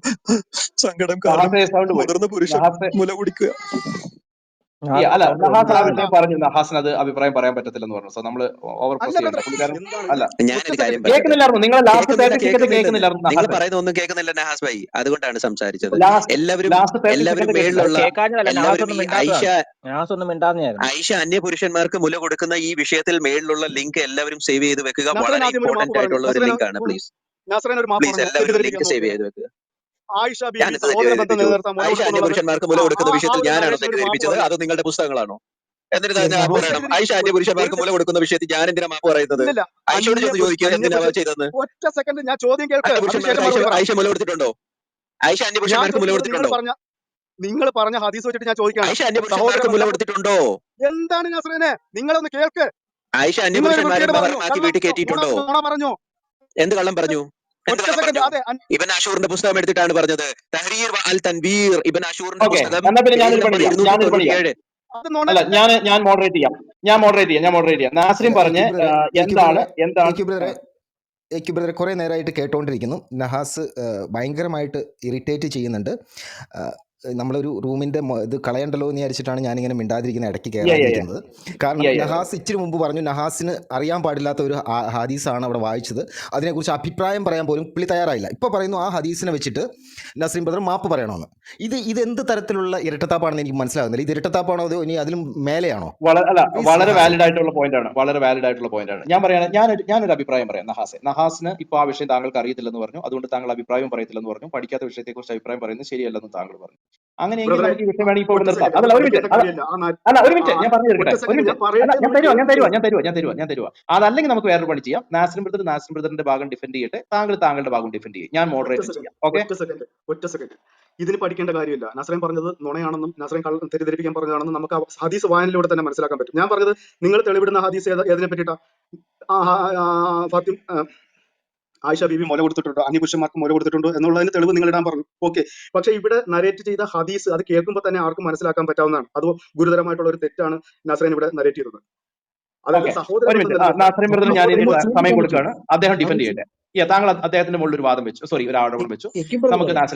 സങ്കടം കാരണം മുതിർന്ന പുരുഷൻ മുല കുടിക്കുക. അല്ല നഹാസ് അല്ല പറഞ്ഞു നഹാസിന് അത് അഭിപ്രായം പറയാൻ പറ്റത്തില്ലെന്ന് പറഞ്ഞു. സോ നമ്മൾ ഓവർ അല്ല കേൾക്കുന്നില്ലായിരുന്നു. നിങ്ങൾ ലാസ്റ്റ് കേൾക്കുന്നില്ലായിരുന്നു. നിങ്ങൾ പറയുന്ന ഒന്നും കേൾക്കുന്നില്ല നഹാസ് ഭായി അതുകൊണ്ടാണ് സംസാരിച്ചത്. എല്ലാവരും എല്ലാവരും മേളിലുള്ള ഐഷ അന്യ പുരുഷന്മാർക്ക് മുല കൊടുക്കുന്ന ഈ വിഷയത്തിൽ മേളിലുള്ള ലിങ്ക് എല്ലാവരും സേവ് ചെയ്ത് വെക്കുക. വളരെ ഇമ്പോർട്ടന്റ് ആയിട്ടുള്ള ഒരു ലിങ്ക് ആണ് പ്ലീസ്. ഒരു മാപ്പ് പ്ലീസ് എല്ലാവരും ലിങ്ക് സേവ് ചെയ്ത് വെക്കുക. ആയിഷ സഹോദര ബന്ധം നിലനിർത്താൻ മുല ഐഷ കൊടുക്കുന്ന വിഷയത്തിൽ ഞാനാണ് തെറ്റിദ്ധരിപ്പിച്ചത്. അത് നിങ്ങളുടെ പുസ്തകങ്ങളാണോ? എന്നിട്ട് പറയണം? ഐഷ അന്യ പുരുഷന്മാർക്ക് മുല കൊടുക്കുന്ന വിഷയത്തിൽ ഞാൻ എന്തിനാ മാപ്പ് പറയുന്നത്? ആയിഷയോട് ഐഷയോട് ചെന്ന് ചോദിക്കുക എന്തിനാ ചെയ്തത് ഒറ്റ സെക്കൻഡ് ഞാൻ ചോദ്യം കേൾക്കാം. ഐഷ ഐഷ മുല കൊടുത്തിട്ടുണ്ടോ? ഐഷ അന്യ പുരുഷന്മാർക്ക് മുല കൊടുത്തിട്ടുണ്ടോ? നിങ്ങൾ പറഞ്ഞ ഹദീസ് വെച്ചിട്ട് ഞാൻ ചോദിക്കാം ഐഷ അന്യ പുരുഷന്മാർക്ക് മുല കൊടുത്തിട്ടുണ്ടോ? എന്താണ് നസ്രനെ നിങ്ങളൊന്ന് കേൾക്ക്. ആയിഷ അന്യ പുരുഷന്മാരെ വീട്ടിൽ കയറ്റിയിട്ടുണ്ടോ? എന്ത് കള്ളം പറഞ്ഞു? ഒറ്റ സെക്കൻഡ് അതെ ഇബൻ അഷൂറിന്റെ പുസ്തകം എടുത്തിട്ടാണ് പറഞ്ഞത്. തഹരീർ അൽ തൻവീർ ഇബൻ അഷൂറിന്റെ പുസ്തകം അല്ല ഞാൻ ഞാൻ മോഡറേറ്റ് ചെയ്യാം. ഞാൻ മോഡറേറ്റ് ചെയ്യാം ഞാൻ മോഡറേറ്റ് ചെയ്യാം. നാസറിൻ പറഞ്ഞ് എന്താണ് എന്താണ്? എക്യു ബ്രദറെ കുറേ നേരമായിട്ട് കേട്ടോണ്ടിരിക്കുന്നു. നഹാസ് ഭയങ്കരമായിട്ട് ഇറിറ്റേറ്റ് ചെയ്യുന്നുണ്ട്. നമ്മളൊരു റൂമിന്റെ ഇത് കളയണ്ടല്ലോ എന്ന് വിചാരിച്ചിട്ടാണ് ഞാനിങ്ങനെ മിണ്ടാതിരിക്കുന്ന ഇടയ്ക്ക് കയറിയിരിക്കുന്നത് കാരണം നഹാസ് ഇച്ചിരി മുമ്പ് പറഞ്ഞു നഹാസിന് അറിയാൻ പാടില്ലാത്ത ഒരു ഹദീസാണ് അവിടെ വായിച്ചത്. അതിനെക്കുറിച്ച് അഭിപ്രായം പറയാൻ പോലും പുള്ളി തയ്യാറായില്ല. ഇപ്പൊ പറയുന്നു ആ ഹദീസിനെ വെച്ചിട്ട് നസീം ബ്രദർ മാപ്പ് പറയണമെന്ന് ഇത് ഇത് എന്ത് തരത്തിലുള്ള ഇരട്ടത്താപ്പാണെന്ന് എനിക്ക് മനസ്സിലാകുന്നില്ല ഇത് ഇരട്ടത്താപ്പാണോ അതോ ഇനി അതിലും മേലെയാണോ? അല്ല വളരെ വാലിഡ് ആയിട്ടുള്ള പോയിന്റ് ആണ്. വളരെ വാലിഡ് ആയിട്ടുള്ള പോയിന്റ് ആണ്. ഞാൻ പറയാണ് ഞാൻ ഞാനൊരു അഭിപ്രായം പറയാം നഹാസ് നഹാസിന് ഇപ്പൊ ആ വിഷയം താങ്കൾക്ക് അറിയത്തില്ലെന്ന് പറഞ്ഞു. അതുകൊണ്ട് താങ്കൾ അഭിപ്രായം പറയത്തില്ലെന്ന് പറഞ്ഞു. പഠിക്കാത്ത വിഷയത്തെക്കുറിച്ച് അഭിപ്രായം പറയുന്നത് ശരിയല്ലെന്ന് താങ്കൾ പറഞ്ഞു. അങ്ങനെയെങ്കിൽ നമുക്ക് ഈ വിഷയം വേണമെങ്കിൽ ഇപ്പോൾ നിർത്താം. അതല്ല ഒരു മിനിറ്റ് അല്ല ഒരു മിനിറ്റ് ഞാൻ പറഞ്ഞു തീർക്കട്ടെ ഒരു മിനിറ്റ് ഞാൻ ഞാൻ തരുവാ ഞാൻ തരുവാ ഞാൻ തരുവാ ഞാൻ തരുവാ ഞാൻ തരുവാ. അതല്ലെങ്കിൽ നമുക്ക് വേറൊരു പണി ചെയ്യാം. നാസിം ബ്രദർ നാസിം ബ്രദറിന്റെ ഭാഗം ഡിഫെൻഡ് ചെയ്യട്ടെ. താങ്കൾ താങ്കളുടെ ഭാഗം ഡിഫെൻഡ് ചെയ്യും. ഞാൻ മോഡറേറ്റ് ചെയ്യാം. ഓക്കെ ഒറ്റ സെക്കൻഡ് ഇതിന് പഠിക്കേണ്ട കാര്യമില്ല. നസ്രൻ പറഞ്ഞത് നുണയാണെന്നും നസ്രൻ കള്ള തെറ്റിദ്ധരിപ്പിക്കാൻ പറഞ്ഞതാണെന്നും നമുക്ക് ആ ഹദീസ് വായനയിലൂടെ തന്നെ മനസ്സിലാക്കാൻ പറ്റും. ഞാൻ പറഞ്ഞത് നിങ്ങൾ തെളിവിടുന്ന ഹദീസ് ഏത- ഏതിനെ പറ്റിയിട്ടാ? ആയിഷ ബീബി മുല കൊടുത്തിട്ടുണ്ടോ അന്യപുരുഷന്മാർക്ക് മുല കൊടുത്തിട്ടുണ്ടോ എന്നുള്ളതിന് തെളിവ് നിങ്ങൾ ഇടാൻ പറഞ്ഞു. ഓക്കെ പക്ഷെ ഇവിടെ നരേറ്റ് ചെയ്ത ഹദീസ് അത് കേൾക്കുമ്പോൾ തന്നെ ആർക്കും മനസ്സിലാക്കാൻ പറ്റാവുന്നതാണ്. അത് ഗുരുതരമായിട്ടുള്ള ഒരു തെറ്റാണ് നസ്രൻ ഇവിടെ നരേറ്റ് ചെയ്തത്. അതായത് സഹോദരൻ ഞാൻ സമയം കൊടുക്കുകയാണ്. അദ്ദേഹം ഡിഫെൻഡ് ചെയ്യട്ടെ. താങ്കൾ അദ്ദേഹത്തിന്റെ മുകളിൽ ഒരു വാദം വെച്ചു. സോറി ഒരു ആരോപണം വെച്ചു.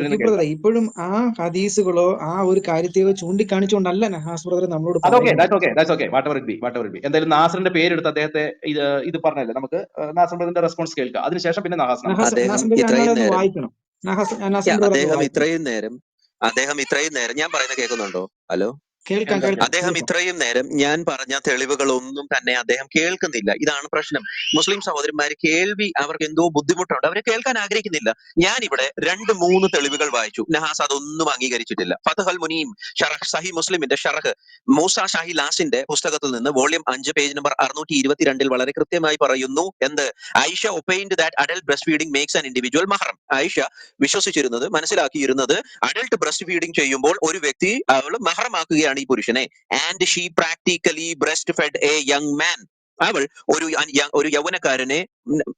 നമുക്ക് ഇപ്പോഴും ആ ഹദീസുകളോ ആ ഒരു കാര്യത്തെയോ ചൂണ്ടിക്കാണിച്ചുകൊണ്ടല്ല നഹാസ് ബ്രദർ നമ്മളോട് അതൊക്കെ പറയുന്നത്. That's okay that's okay whatever it be whatever it be എന്തായാലും നാസറിന്റെ പേര് എടുത്ത് അദ്ദേഹത്തെ ഇത് ഇത് പറഞ്ഞല്ലേ നമുക്ക് നാസർ ബ്രദറിന്റെ റെസ്പോൺസ് കേൾക്കാം. അതിനുശേഷം പിന്നെ നഹാസ് നമുക്ക് നഹാസ് അദ്ദേഹം ഇത്രയും നേരം വായിക്കണം. നഹാസ് Yeah, ബ്രദർ അദ്ദേഹം ഇത്രയും നേരം അദ്ദേഹം ഇത്രയും നേരം ഞാൻ പറയുന്നത് കേൾക്കുന്നുണ്ടോ? ഹലോ കേൾക്കാം എന്താ കേൾക്കാം. അദ്ദേഹം ഇത്രയും നേരം ഞാൻ പറഞ്ഞ തെളിവുകളൊന്നും തന്നെ അദ്ദേഹം കേൾക്കുന്നില്ല. ഇതാണ് പ്രശ്നം. മുസ്ലിം സഹോദരന്മാർ കേൾവി അവർക്ക് എന്തോ ബുദ്ധിമുട്ടുണ്ട്. അവരെ കേൾക്കാൻ ആഗ്രഹിക്കുന്നില്ല. ഞാൻ ഇവിടെ രണ്ട് മൂന്ന് തെളിവുകൾ വായിച്ചു. നഹാസ് അതൊന്നും അംഗീകരിച്ചിട്ടില്ല. ഫതഹൽ മുനീം ഷറഹ് സഹി മുസ്ലിമിന്റെ ഷറഹ് മൂസ ഷാഹി ലാസിന്റെ പുസ്തകത്തിൽ നിന്ന് വോളിയം അഞ്ച് പേജ് നമ്പർ അറുന്നൂറ്റി ഇരുപത്തിരണ്ടിൽ വളരെ കൃത്യമായി പറയുന്നു. എന്ത്? Aisha opined that adult breast feeding makes an individual Muharram. Aisha വിശ്വസിച്ചിരുന്നത് മനസ്സിലാക്കിയിരുന്നത് അഡൽട്ട് ബ്രസ്റ്റ് ഫീഡിംഗ് ചെയ്യുമ്പോൾ ഒരു വ്യക്തി അവൾ മഹറമാക്കുകയാണ്. ഈ പുരുഷനെ. And she practically breast fed a young man അവൾ ഒരു ഒരു യൗവനക്കാരനെ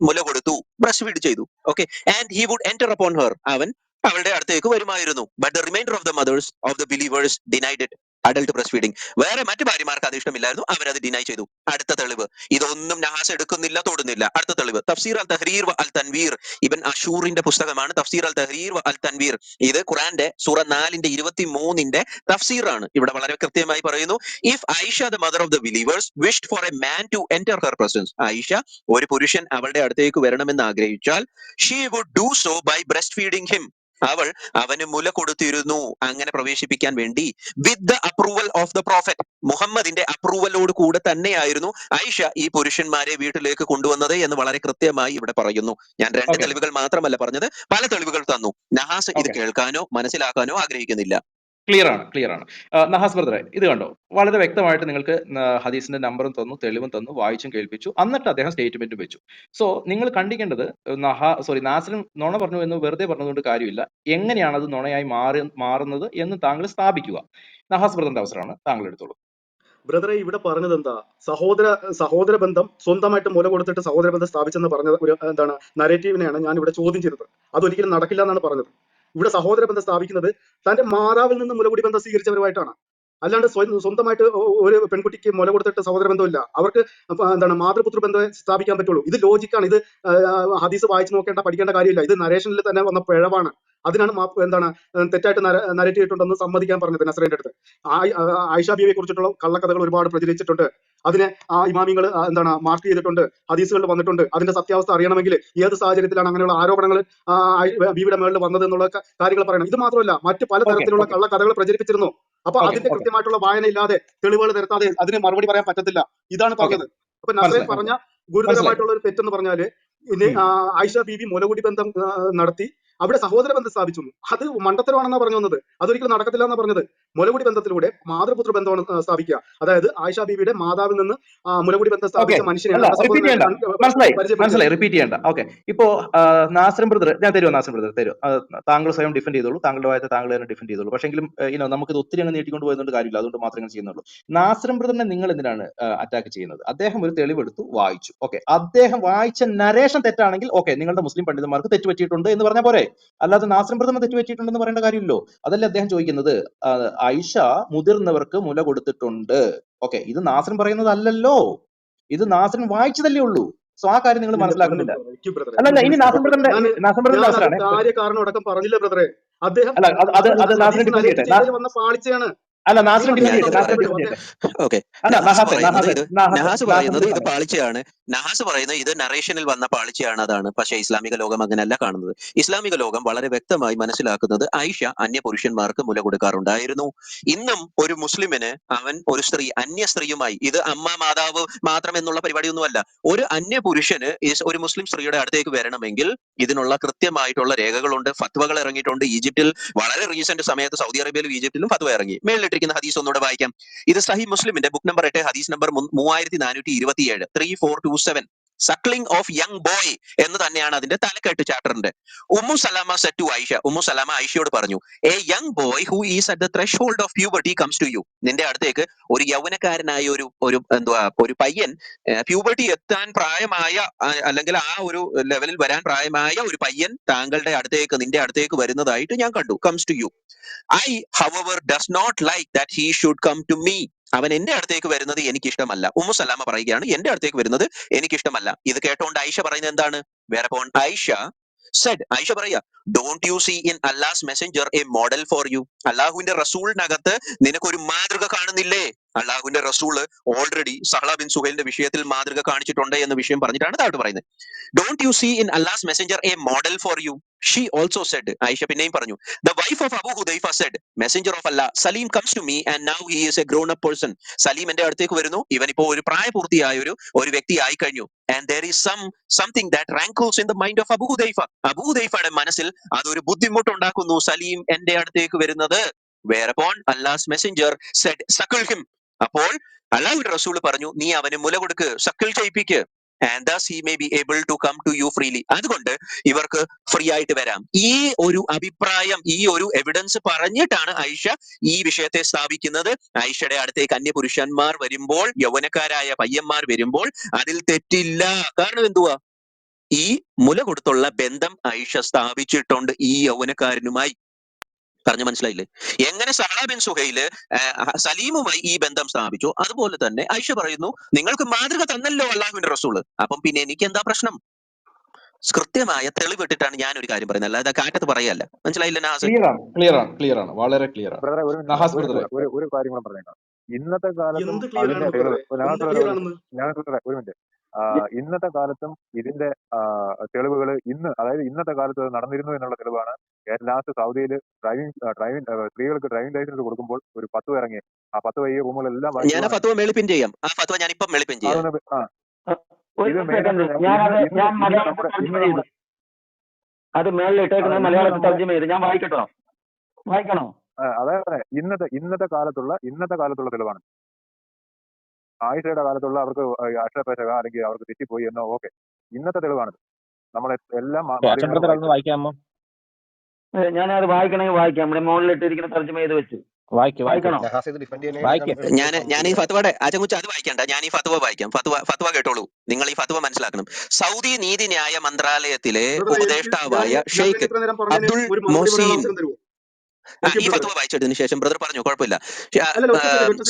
മുല കൊടുത്തു. ബ്രസ്റ്റ് ഫീഡ് ചെയ്തു. Okay and he would enter upon her അവൻ അവളുടെ അടുത്തേക്ക് വരുമായിരുന്നു. But the remainder of the mothers of the believers denied it adult breast feeding വേറെ മറ്റു ഭാര്യമാർക്ക് അത് ഇഷ്ടമില്ലായിരുന്നു. അവരത് ഡിനൈ ചെയ്തു. അടുത്ത തെളിവ്. ഇതൊന്നും നഹാസ് എടുക്കുന്നില്ല തൊടുന്നില്ല. അടുത്ത തെളിവ്. തഫ്സീർ അൽ തഹ്രീർ അൽ തൻവീർ. ഇബൻ അഷൂറിന്റെ പുസ്തകമാണ് തഫ്സീർ അൽ തഹ്രീർ അൽ തൻവീർ. ഇത് ഖുറാന്റെ സൂറ നാലിന്റെ ഇരുപത്തി മൂന്നിന്റെ തഫ്സീറാണ്. ഇവിടെ വളരെ കൃത്യമായി പറയുന്നു if Aisha the mother of the believers wished for a man to enter her presence Aisha ഒരു പുരുഷൻ അവളുടെ അടുത്തേക്ക് വരണമെന്ന് ആഗ്രഹിച്ചാൽ she would do so by breast feeding him അവൾ അവന് മുല കൊടുത്തിരുന്നു അങ്ങനെ പ്രവേശിപ്പിക്കാൻ വേണ്ടി. With the approval of the prophet മുഹമ്മദിന്റെ അപ്രൂവലോട് കൂടെ തന്നെയായിരുന്നു ഐഷ ഈ പുരുഷന്മാരെ വീട്ടിലേക്ക് കൊണ്ടുവന്നത് എന്ന് വളരെ കൃത്യമായി ഇവിടെ പറയുന്നു. ഞാൻ രണ്ട് തെളിവുകൾ മാത്രമല്ല പറഞ്ഞത്. പല തെളിവുകൾ തന്നു. നഹാസ് ഇത് കേൾക്കാനോ മനസ്സിലാക്കാനോ ആഗ്രഹിക്കുന്നില്ല. ക്ലിയർ ആണ് ക്ലിയർ ആണ്. നഹാസ് ബ്രദറെ ഇത് കണ്ടോ? വളരെ വ്യക്തമായിട്ട് നിങ്ങൾക്ക് ഹദീസിന്റെ നമ്പറും തന്നു തെളിവും തന്നു വായിച്ചും കേൾപ്പിച്ചു. എന്നിട്ട് അദ്ദേഹം സ്റ്റേറ്റ്മെന്റും വെച്ചു. സോ നിങ്ങൾ കണ്ടിക്കേണ്ടത് നഹാ സോറി നാസിനും നുണ പറഞ്ഞു എന്ന് വെറുതെ പറഞ്ഞതുകൊണ്ട് കാര്യമില്ല. എങ്ങനെയാണ് അത് നുണയായി മാറി മാറുന്നത് എന്ന് താങ്കൾ സ്ഥാപിക്കുക. നഹാസ് ബ്രദറിന്റെ അവസരമാണ് താങ്കൾ എടുത്തോളൂ. ബ്രദറെ ഇവിടെ പറഞ്ഞത് എന്താ? സഹോദര സഹോദര ബന്ധം സ്വന്തമായിട്ട് മുല കൊടുത്തിട്ട് സഹോദര ബന്ധം സ്ഥാപിച്ചെന്ന് പറഞ്ഞ ഒരു എന്താണ് നരേറ്റീവിനെയാണ് ഞാൻ ഇവിടെ ചോദ്യം ചെയ്തത്. അതൊരിക്കലും നടക്കില്ല എന്നാണ് പറഞ്ഞത്. ഇവിടെ സഹോദര ബന്ധം സ്ഥാപിക്കുന്നത് തന്റെ മാതാവിൽ നിന്ന് മുലകുടി ബന്ധം സ്വീകരിച്ചവരുമായിട്ടാണ്. അല്ലാണ്ട് സ്വയം സ്വന്തമായിട്ട് ഒരു പെൺകുട്ടിക്ക് മുല കൊടുത്തിട്ട് സഹോദര ബന്ധമില്ല അവർക്ക് എന്താണ് മാതൃപുത്ര ബന്ധം സ്ഥാപിക്കാൻ പറ്റുള്ളൂ. ഇത് ലോജിക്കാണ് ഇത് ഹദീസ് വായിച്ചു നോക്കേണ്ട പഠിക്കേണ്ട കാര്യമില്ല. ഇത് നരേഷനിൽ തന്നെ വന്ന പിഴവാണ്. അതിനാണ് മാപ്പ് എന്താണ് തെറ്റായിട്ട് നരേറ്റ് ചെയ്തിട്ടുണ്ടെന്ന് സമ്മതിക്കാൻ പറഞ്ഞത് നസ്രേന്റെ അടുത്ത്. ആയിഷാ ബീവിയെ കുറിച്ചിട്ടുള്ള കള്ളക്കഥകൾ ഒരുപാട് പ്രചരിച്ചിട്ടുണ്ട്. അതിനെ ആ ഇമാമിങ്ങൾ എന്താണ് മാർക്ക് ചെയ്തിട്ടുണ്ട് ഹദീസുകളിൽ വന്നിട്ടുണ്ട്. അതിന്റെ സത്യാവസ്ഥ അറിയണമെങ്കിൽ ഏത് സാഹചര്യത്തിലാണ് അങ്ങനെയുള്ള ആരോപണങ്ങൾ ബിയുടെ ബീവിയുടെ മേളിൽ വന്നത് എന്നുള്ള കാര്യങ്ങൾ പറയണം. ഇത് മാത്രമല്ല മറ്റ് പല തരത്തിലുള്ള. കള്ളക്കഥകൾ പ്രചരിപ്പിച്ചിരുന്നു. അപ്പൊ അതിന്റെ കൃത്യമായിട്ടുള്ള വായന ഇല്ലാതെ തെളിവുകൾ നിരത്താതെ അതിന് മറുപടി പറയാൻ പറ്റത്തില്ല. ഇതാണ് പറഞ്ഞത്. അപ്പൊ നസറിൻ പറഞ്ഞ ഗുരുതരമായിട്ടുള്ള ഒരു തെറ്റെന്ന് പറഞ്ഞാൽ ആയിഷ ബീവി മുലകുടി ബന്ധം നടത്തി അവിടെ സഹോദര ബന്ധം സ്ഥാപിച്ചു അത് മണ്ടത്തരമാണെന്നാണ് പറഞ്ഞു വന്നത്. അതൊരിക്കലും നടക്കത്തില്ല എന്നാ പറഞ്ഞത്. മുലകുടി ബന്ധത്തിലൂടെ മാതൃപുത്ര ബന്ധമാണ് സ്ഥാപിക്കുക. അതായത് ആയിഷ ബീവിയുടെ മാതാവിൽ നിന്ന് മുലകുടി ബന്ധം സ്ഥാപിച്ച മനുഷ്യനെ മനുഷ്യനെയാണ് റിപ്പീറ്റ് ചെയ്യണ്ട. മനസ്സിലായി മനസ്സിലായി റിപ്പീറ്റ് ചെയ്യണ്ട. ഓക്കെ. ഇപ്പോ നാസരം ബ്രദർ ഞാൻ തരുമോ നാസരം ബ്രദർ? തരും താങ്കൾ സ്വയം ഡിഫെൻഡ് ചെയ്തോളൂ. താങ്കളുടെ വായത്തെ താങ്കൾ തന്നെ ഡിഫെൻഡ് ചെയ്തോളൂ. പക്ഷെങ്കിലും നമുക്ക് ഇത് ഒത്തിരി അങ്ങ് നീട്ടിക്കൊണ്ട് പോയതുകൊണ്ട് കാര്യമില്ല. അതുകൊണ്ട് മാത്രമേ ചെയ്യുന്നുള്ളൂ. നാസരം ബ്രദറിനെ നിങ്ങൾ എന്തിനാണ് അറ്റാക്ക് ചെയ്യുന്നത്? അദ്ദേഹം ഒരു തെളിവെടുത്തു വായിച്ചു. ഓക്കെ. അദ്ദേഹം വായിച്ച നരേഷൻ തെറ്റാണെങ്കിൽ ഓക്കെ നിങ്ങളുടെ മുസ്ലിം പണ്ഡിതന്മാർക്ക് തെറ്റുപറ്റിയിട്ടുണ്ട് എന്ന് പറഞ്ഞാൽ പോരെ? അല്ലാതെ നാസ്രം പ്രഥമ തെറ്റുപറ്റിയിട്ടുണ്ടെന്ന് പറയേണ്ട കാര്യമില്ലല്ലോ അതല്ലേ അദ്ദേഹം ചോദിക്കുന്നത്? ഐഷ മുതിർന്നവർക്ക് മുല കൊടുത്തിട്ടുണ്ട്. ഓക്കെ ഇത് നാസൻ പറയുന്നത് അല്ലല്ലോ ഇത് നാസൻ വായിച്ചതല്ലേ ഉള്ളൂ. സോ ആ കാര്യം നിങ്ങൾ മനസ്സിലാക്കുന്നില്ല. അല്ലല്ല ഇനി നാസ്രം നാസ്രം അടക്കം പറഞ്ഞില്ല ബ്രദറെ. അദ്ദേഹം അല്ല അത് അത് ഹദീസ് ഡിഫെൻഡ് ചെയ്യട്ടെ. വന്ന പാളിച്ചയാണ്. അല്ല നഹാസ് പറയുന്നത് ഇത് പാളിച്ചയാണ്. നഹാസ് പറയുന്നത് ഇത് നറേഷനിൽ വന്ന പാളിച്ചയാണ് അതാണ്. പക്ഷേ ഇസ്ലാമിക ലോകം അങ്ങനെയല്ല കാണുന്നത്. ഇസ്ലാമിക ലോകം വളരെ വ്യക്തമായി മനസ്സിലാക്കുന്നത് ഐഷ അന്യ പുരുഷന്മാർക്ക് മുല കൊടുക്കാറുണ്ടായിരുന്നു. ഇന്നും ഒരു മുസ്ലിമിന് അവൻ ഒരു സ്ത്രീ അന്യ സ്ത്രീയുമായി ഇത് അമ്മ മാതാവ് മാത്രം എന്നുള്ള പരിപാടിയൊന്നുമല്ല. ഒരു അന്യ പുരുഷന് ഒരു മുസ്ലിം സ്ത്രീയുടെ അടുത്തേക്ക് വരണമെങ്കിൽ ഇതിനുള്ള കൃത്യമായിട്ടുള്ള രേഖകളുണ്ട്. ഫത്വകൾ ഇറങ്ങിയിട്ടുണ്ട്. ഈജിപ്തിൽ വളരെ റീസെന്റ് സമയത്ത് സൗദി അറേബ്യയിലും ഈജിപ്തിലും ഫത്വ ഇറങ്ങി. മേളിലിട്ടിരിക്കുന്ന ഹദീസ് ഒന്നുകൂടെ വായിക്കാം. ഇത് സഹി മുസ്ലിമിന്റെ ബുക്ക് നമ്പർ എട്ട് ഹദീസ് നമ്പർ മൂവായിരത്തി നാനൂറ്റി ഇരുപത്തിയേഴ് three four two seven suckling of young boy എന്ന് തന്നെയാണ് അതിന്റെ തലക്കെട്ട് ചാപ്റ്ററിന്റെ. Umm Salama said to Aisha Umm Salama ഐഷയോട് പറഞ്ഞു a young boy who is at the threshold of puberty comes to you നിന്റെ അടുത്തേക്ക് ഒരു യൗവനക്കാരനായ ഒരു ഒരു എന്തുവാ ഒരു പയ്യൻ പ്യൂബർട്ടി എത്താൻ പ്രായമായ അല്ലെങ്കിൽ ആ ഒരു ലെവലിൽ വരാൻ പ്രായമായ ഒരു പയ്യൻ താങ്കളുടെ അടുത്തേക്ക് നിന്റെ അടുത്തേക്ക് വരുന്നതായിട്ട് ഞാൻ കണ്ടു comes to you I however does not like that he should come to me അവൻ എന്റെ അടുത്തേക്ക് വരുന്നത് എനിക്ക് ഇഷ്ടമല്ല ഉമ്മു സലാമ പറയുകയാണ് എന്റെ അടുത്തേക്ക് വരുന്നത് എനിക്ക് ഇഷ്ടമല്ല ഇത് കേട്ടോണ്ട് ഐഷ പറയുന്നത് എന്താണ്? വേറെ പോൺ ഐഷ സെഡ് ഐഷ പറയാ don't you see in Allah's messenger a model for you അള്ളാഹുവിന്റെ റസൂളിനകത്ത് നിനക്കൊരു മാതൃക കാണുന്നില്ലേ? അള്ളാഹുവിന്റെ റസൂൾ ഓൾറെഡി സഹള ബിൻ സുഹൈലിന്റെ വിഷയത്തിൽ മാതൃക കാണിച്ചിട്ടുണ്ട് എന്ന വിഷയം പറഞ്ഞിട്ടാണ് താഴോട്ട് പറയുന്നത്. Don't you see in Allah's messenger a model for you she also said Aisha പിന്നെയും പറഞ്ഞു the wife of Abu Hudaifa said messenger of Allah Salim comes to me and now he is a grown up person Salim എന്റെ അടുത്തേക്ക് വരുന്നു. ഇവൻ ഇപ്പോ ഒരു പ്രായപൂർത്തിയായ ഒരു ഒരു വ്യക്തി ആയി കഴിഞ്ഞു. And there is some something that rankles in the mind of Abu Hudaifa Abu ഹുദൈഫയുടെ മനസ്സിൽ അതൊരു ബുദ്ധിമുട്ടുണ്ടാക്കുന്നു സലീം എന്റെ അടുത്തേക്ക് വരുന്നത്. വേറെ porn Allah's messenger said suckle him അപ്പോൾ അള്ളാഹുവിന്റെ റസൂൽ പറഞ്ഞു നീ അവന് മുല കൊടുക്ക് suckle ചെയ്യിപ്പിക്ക്. And thus he may be able to come to you freely അതുകൊണ്ട് ഇവർക്ക് ഫ്രീ ആയിട്ട് വരാം. ഈ ഒരു അഭിപ്രായം ഈ ഒരു എവിഡൻസ് പറഞ്ഞിട്ടാണ് ഐഷ ഈ വിഷയത്തെ സ്ഥാപിക്കുന്നത്. ഐഷയുടെ അടുത്തേക്ക് അന്യപുരുഷന്മാർ വരുമ്പോൾ യൗവനക്കാരായ പയ്യന്മാർ വരുമ്പോൾ അതിൽ തെറ്റില്ല. കാരണം എന്തുവാ? ഈ മുല കൊടുത്തുള്ള ബന്ധം ഐഷ സ്ഥാപിച്ചിട്ടുണ്ട് ഈ യൗവനക്കാരനുമായി. പറഞ്ഞു മനസ്സിലായില്ലേ? എങ്ങനെ സഹാബിൻ സുഹൈൽ സലീമുമായി ഈ ബന്ധം സ്ഥാപിച്ചു? അതുപോലെ തന്നെ ഐഷ പറയുന്നു നിങ്ങൾക്ക് മാതൃക തന്നല്ലോ അള്ളാഹുവിന്റെ റസൂൾ. അപ്പം പിന്നെ എനിക്ക് എന്താ പ്രശ്നം? കൃത്യമായ തെളിവിട്ടിട്ടാണ് ഞാൻ ഒരു കാര്യം പറയുന്നത്. അല്ലാതെ കാറ്റത്ത് പറയല്ല. മനസ്സിലായില്ല നാസ് ക്ലിയർ ആണ് ക്ലിയർ ആണ് വളരെ ക്ലിയർ ആണ് ഒരു കാര്യം കൂടെ പറഞ്ഞേക്കാം. ഇന്നത്തെ കാലത്ത് ഒരു മിനിറ്റ്. ഇന്നത്തെ കാലത്തും ഇതിന്റെ തെളിവുകൾ ഇന്ന് അതായത് ഇന്നത്തെ കാലത്ത് അത് നടന്നിരുന്നു എന്നുള്ള തെളിവാണ്. ലാസ്റ്റ് സൗദിയിൽ ഡ്രൈവിംഗ് ഡ്രൈവിംഗ് സ്ത്രീകൾക്ക് ഡ്രൈവിംഗ് ലൈസൻസ് കൊടുക്കുമ്പോൾ ഒരു പത്ത് ഇറങ്ങി. ആ പത്ത് ഈ റൂമുകളെല്ലാം ഞാൻ ഫത്വ മേളിപ്പിൻ ചെയ്യാം. ആ ഫത്വ ഞാൻ ഇപ്പം മേളിപ്പിൻ ചെയ്യാം അത് ഇന്ന് മലയാളത്തിൽ തർജമ ചെയ്ത്. ഞാൻ വായിക്കട്ടോ? വായിക്കണോ? അതായത് ഇന്നത്തെ ഇന്നത്തെ കാലത്തുള്ള ഇന്നത്തെ കാലത്തുള്ള തെളിവാണ്. ആയിഷയുടെ കാലത്തുള്ള അവർക്ക് അക്ഷരപേശക അല്ലെങ്കിൽ അവർക്ക് തെറ്റിപ്പോയി എന്നോ ഓക്കെ. ഇന്നത്തെ തെളിവാണിത്. നമ്മൾ എല്ലാം ഞാൻ അത് വായിക്കണമെങ്കിൽ വായിക്കാം. ഇവിടെ മുകളിലിട്ടിരിക്കുന്ന തർജമ ചെയ്ത് വെച്ചു. ഞാൻ ഞാൻ ഈ ഫത്വയുടെ അച്ചൻകുച്ച അത് വായിക്കണ്ട. ഞാൻ ഈ ഫത്വ വായിക്കാം. ഫത്വ ഫത്വ കേട്ടോളൂ. നിങ്ങൾ ഈ ഫത്വ മനസ്സിലാക്കണം. സൗദി നീതിന്യായ മന്ത്രാലയത്തിലെ ഉപദേഷ്ടാവായ ഷെയ്ഖ് അബ്ദുൾ ഒരു ഈ. ഫത്വ വായിച്ചതിന് ശേഷം ബ്രദർ പറഞ്ഞു കുഴപ്പമില്ല.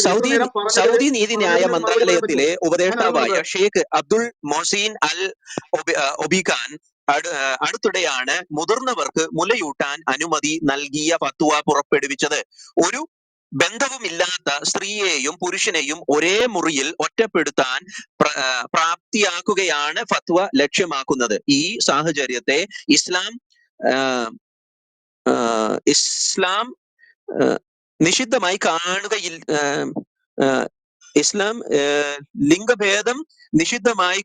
സൗദി സൗദി നീതി ന്യായ മന്ത്രാലയത്തിലെ ഉപദേഷ്ടാവായ ഷെയ്ഖ് അബ്ദുൾ മൊസീൻ അൽ ഒബിഖാൻ അടുത്തിടെയാണ് മുതിർന്നവർക്ക് മുലയൂട്ടാൻ അനുമതി നൽകിയ ഫത്വ പുറപ്പെടുവിച്ചത് ഒരു ബന്ധവുമില്ലാത്ത സ്ത്രീയെയും പുരുഷനെയും ഒരേ മുറിയിൽ ഒറ്റപ്പെടുത്താൻ പ്രാപ്തിയാക്കുകയാണ് ഫത്വ ലക്ഷ്യമാക്കുന്നത് ഈ സാഹചര്യത്തെ ഇസ്ലാം ഇസ്ലാം നിഷിദ്ധമായി കാണുകയിൽ ഇസ്ലാം ലിംഗഭേദം നിഷിദ്ധമായി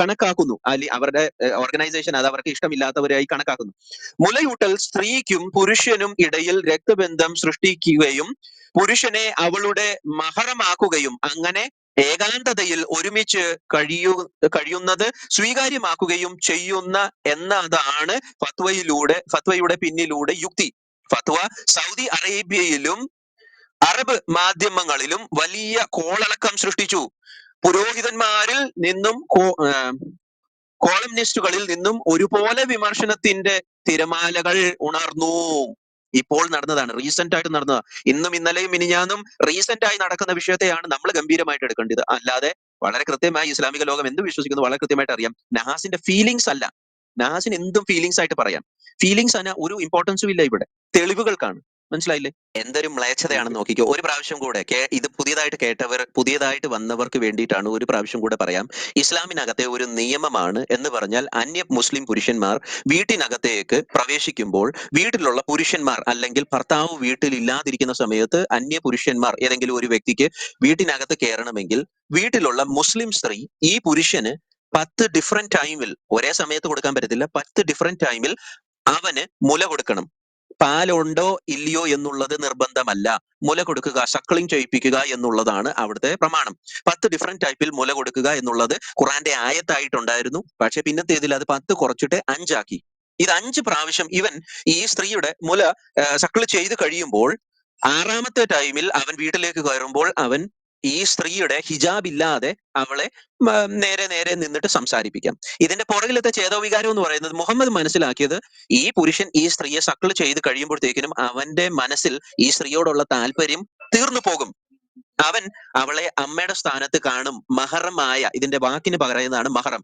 കണക്കാക്കുന്നു. അല്ലെ അവരുടെ ഓർഗനൈസേഷൻ അത് അവർക്ക് ഇഷ്ടമില്ലാത്തവരായി കണക്കാക്കുന്നു. മുലയൂട്ടൽ സ്ത്രീക്കും പുരുഷനും ഇടയിൽ രക്തബന്ധം സൃഷ്ടിക്കുകയും പുരുഷനെ അവളുടെ മഹറമാക്കുകയും അങ്ങനെ ഏകാന്തതയിൽ ഒരുമിച്ച് കഴിയു കഴിയുന്നത് സ്വീകാര്യമാക്കുകയും ചെയ്യുന്ന എന്നതാണ് ഫത്വയിലൂടെ ഫത്വയുടെ പിന്നിലൂടെ യുക്തി. ഫത്വ സൗദി അറേബ്യയിലും അറബ് മാധ്യമങ്ങളിലും വലിയ കോളടക്കം സൃഷ്ടിച്ചു. പുരോഹിതന്മാരിൽ നിന്നും കോളംനിസ്റ്റുകളിൽ നിന്നും ഒരുപോലെ വിമർശനത്തിന്റെ തിരമാലകൾ ഉണർന്നു. ഇപ്പോൾ നടന്നതാണ്. റീസെന്റ് ആയിട്ട് നടന്നതാണ് ഇന്നും ഇന്നലെയും മിനിഞ്ഞാന്നും റീസെന്റ് ആയി നടക്കുന്ന വിഷയത്തെയാണ് നമ്മൾ ഗംഭീരമായിട്ട് എടുക്കേണ്ടത്. അല്ലാതെ വളരെ കൃത്യമായി ഇസ്ലാമിക ലോകം എന്ത് വിശ്വസിക്കുന്നു വളരെ കൃത്യമായിട്ട് അറിയാം. നഹാസിന്റെ ഫീലിങ്സ് അല്ല. നഹാസിന് എന്തും ഫീലിങ്സ് ആയിട്ട് പറയാം. ഫീലിങ്സ് അതിന് ഒരു ഇമ്പോർട്ടൻസും ഇല്ല ഇവിടെ. തെളിവുകൾക്കാണ്. മനസ്സിലായില്ലേ? എന്തൊരു മ്ലേച്ഛതയാണ് നോക്കിക്കോ. ഒരു പ്രാവശ്യം കൂടെ കേ- ഇത് പുതിയതായിട്ട് കേട്ടവർ പുതിയതായിട്ട് വന്നവർക്ക് വേണ്ടിയിട്ടാണ് ഒരു പ്രാവശ്യം കൂടെ പറയാം. ഇസ്ലാമിനകത്തെ ഒരു നിയമമാണ് എന്ന് പറഞ്ഞാൽ അന്യ മുസ്ലിം പുരുഷന്മാർ വീട്ടിനകത്തേക്ക് പ്രവേശിക്കുമ്പോൾ വീട്ടിലുള്ള പുരുഷന്മാർ അല്ലെങ്കിൽ ഭർത്താവ് വീട്ടിൽ ഇല്ലാതിരിക്കുന്ന സമയത്ത് അന്യ പുരുഷന്മാർ ഏതെങ്കിലും ഒരു വ്യക്തിക്ക് വീട്ടിനകത്ത് കയറണമെങ്കിൽ വീട്ടിലുള്ള മുസ്ലിം സ്ത്രീ ഈ പുരുഷന് പത്ത് ഡിഫറെന്റ് ടൈമിൽ ഒരേ സമയത്ത് കൊടുക്കാൻ പറ്റത്തില്ല പത്ത് ഡിഫറെന്റ് ടൈമിൽ അവന് മുല കൊടുക്കണം. പാലുണ്ടോ ഇല്ലയോ എന്നുള്ളത് നിർബന്ധമല്ല. മുല കൊടുക്കുക സക്ലിംഗ് ചെയ്യിപ്പിക്കുക എന്നുള്ളതാണ് അവിടുത്തെ പ്രമാണം. പത്ത് ഡിഫറെന്റ് ടൈപ്പിൽ മുല കൊടുക്കുക എന്നുള്ളത് ഖുറാന്റെ ആയത്തായിട്ടുണ്ടായിരുന്നു. പക്ഷെ പിന്നത്തേതിൽ അത് പത്ത് കുറച്ചിട്ട് അഞ്ചാക്കി. ഇത് അഞ്ച് പ്രാവശ്യം ഇവൻ ഈ സ്ത്രീയുടെ മുല സക്കിൾ ചെയ്ത് കഴിയുമ്പോൾ ആറാമത്തെ ടൈമിൽ അവൻ വീട്ടിലേക്ക് കയറുമ്പോൾ അവൻ ഈ സ്ത്രീയുടെ ഹിജാബ് ഇല്ലാതെ അവളെ നേരെ നേരെ നിന്നിട്ട് സംസാരിപ്പിക്കാം. ഇതിന്റെ പുറകിലത്തെ ചേതോവികാരം എന്ന് പറയുന്നത് മുഹമ്മദ് മനസ്സിലാക്കിയത് ഈ പുരുഷൻ ഈ സ്ത്രീയെ സക്കിൾ ചെയ്ത് കഴിയുമ്പോഴത്തേക്കിനും അവന്റെ മനസ്സിൽ ഈ സ്ത്രീയോടുള്ള താല്പര്യം തീർന്നു പോകും. അവൻ അവളെ അമ്മയുടെ സ്ഥാനത്ത് കാണും. മഹറമായ ഇതിന്റെ വാക്കിന് പറയുന്നതാണ് മഹറം.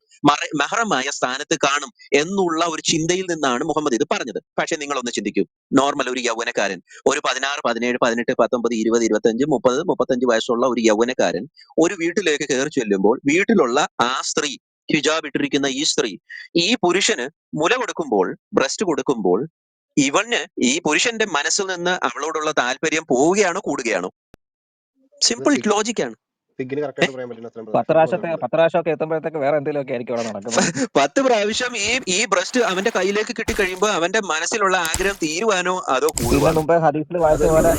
മഹറമായ സ്ഥാനത്ത് കാണും എന്നുള്ള ഒരു ചിന്തയിൽ നിന്നാണ് മുഹമ്മദ് ഇത് പറഞ്ഞത്. പക്ഷെ നിങ്ങൾ ഒന്ന് ചിന്തിക്കൂ. നോർമൽ ഒരു യൗവനക്കാരൻ ഒരു പതിനാറ് പതിനേഴ് പതിനെട്ട് പത്തൊമ്പത് ഇരുപത് ഇരുപത്തഞ്ച് മുപ്പത് മുപ്പത്തഞ്ച് വയസ്സുള്ള ഒരു യൗവനക്കാരൻ ഒരു വീട്ടിലേക്ക് കയറി ചെല്ലുമ്പോൾ വീട്ടിലുള്ള ആ സ്ത്രീ ഹിജാബ് ഇട്ടിരിക്കുന്ന ഈ സ്ത്രീ ഈ പുരുഷന് മുല കൊടുക്കുമ്പോൾ ബ്രസ്റ്റ് കൊടുക്കുമ്പോൾ ഇവന് ഈ പുരുഷന്റെ മനസ്സിൽ നിന്ന് അവളോടുള്ള താല്പര്യം പോവുകയാണോ കൂടുകയാണോ. സിമ്പിൾ ലോജിക്കാണ് പത്ത് പ്രാവശ്യത്തെ പത്ത് പ്രാവശ്യമൊക്കെ എത്തുമ്പോഴത്തേക്ക് വേറെ എന്തെങ്കിലുമൊക്കെ ആയിരിക്കും അവിടെ നടക്കുന്നത്. പത്ത് പ്രാവശ്യം ഈ ഈ ബ്രസ്റ്റ് അവന്റെ കയ്യിലേക്ക് കിട്ടിക്കഴിയുമ്പോ അവന്റെ മനസ്സിലുള്ള ആഗ്രഹം തീരുവാനോ അതോ കൂടുവാനോ? മുമ്പേ ഹദീസിൽ വായിച്ച പോലെ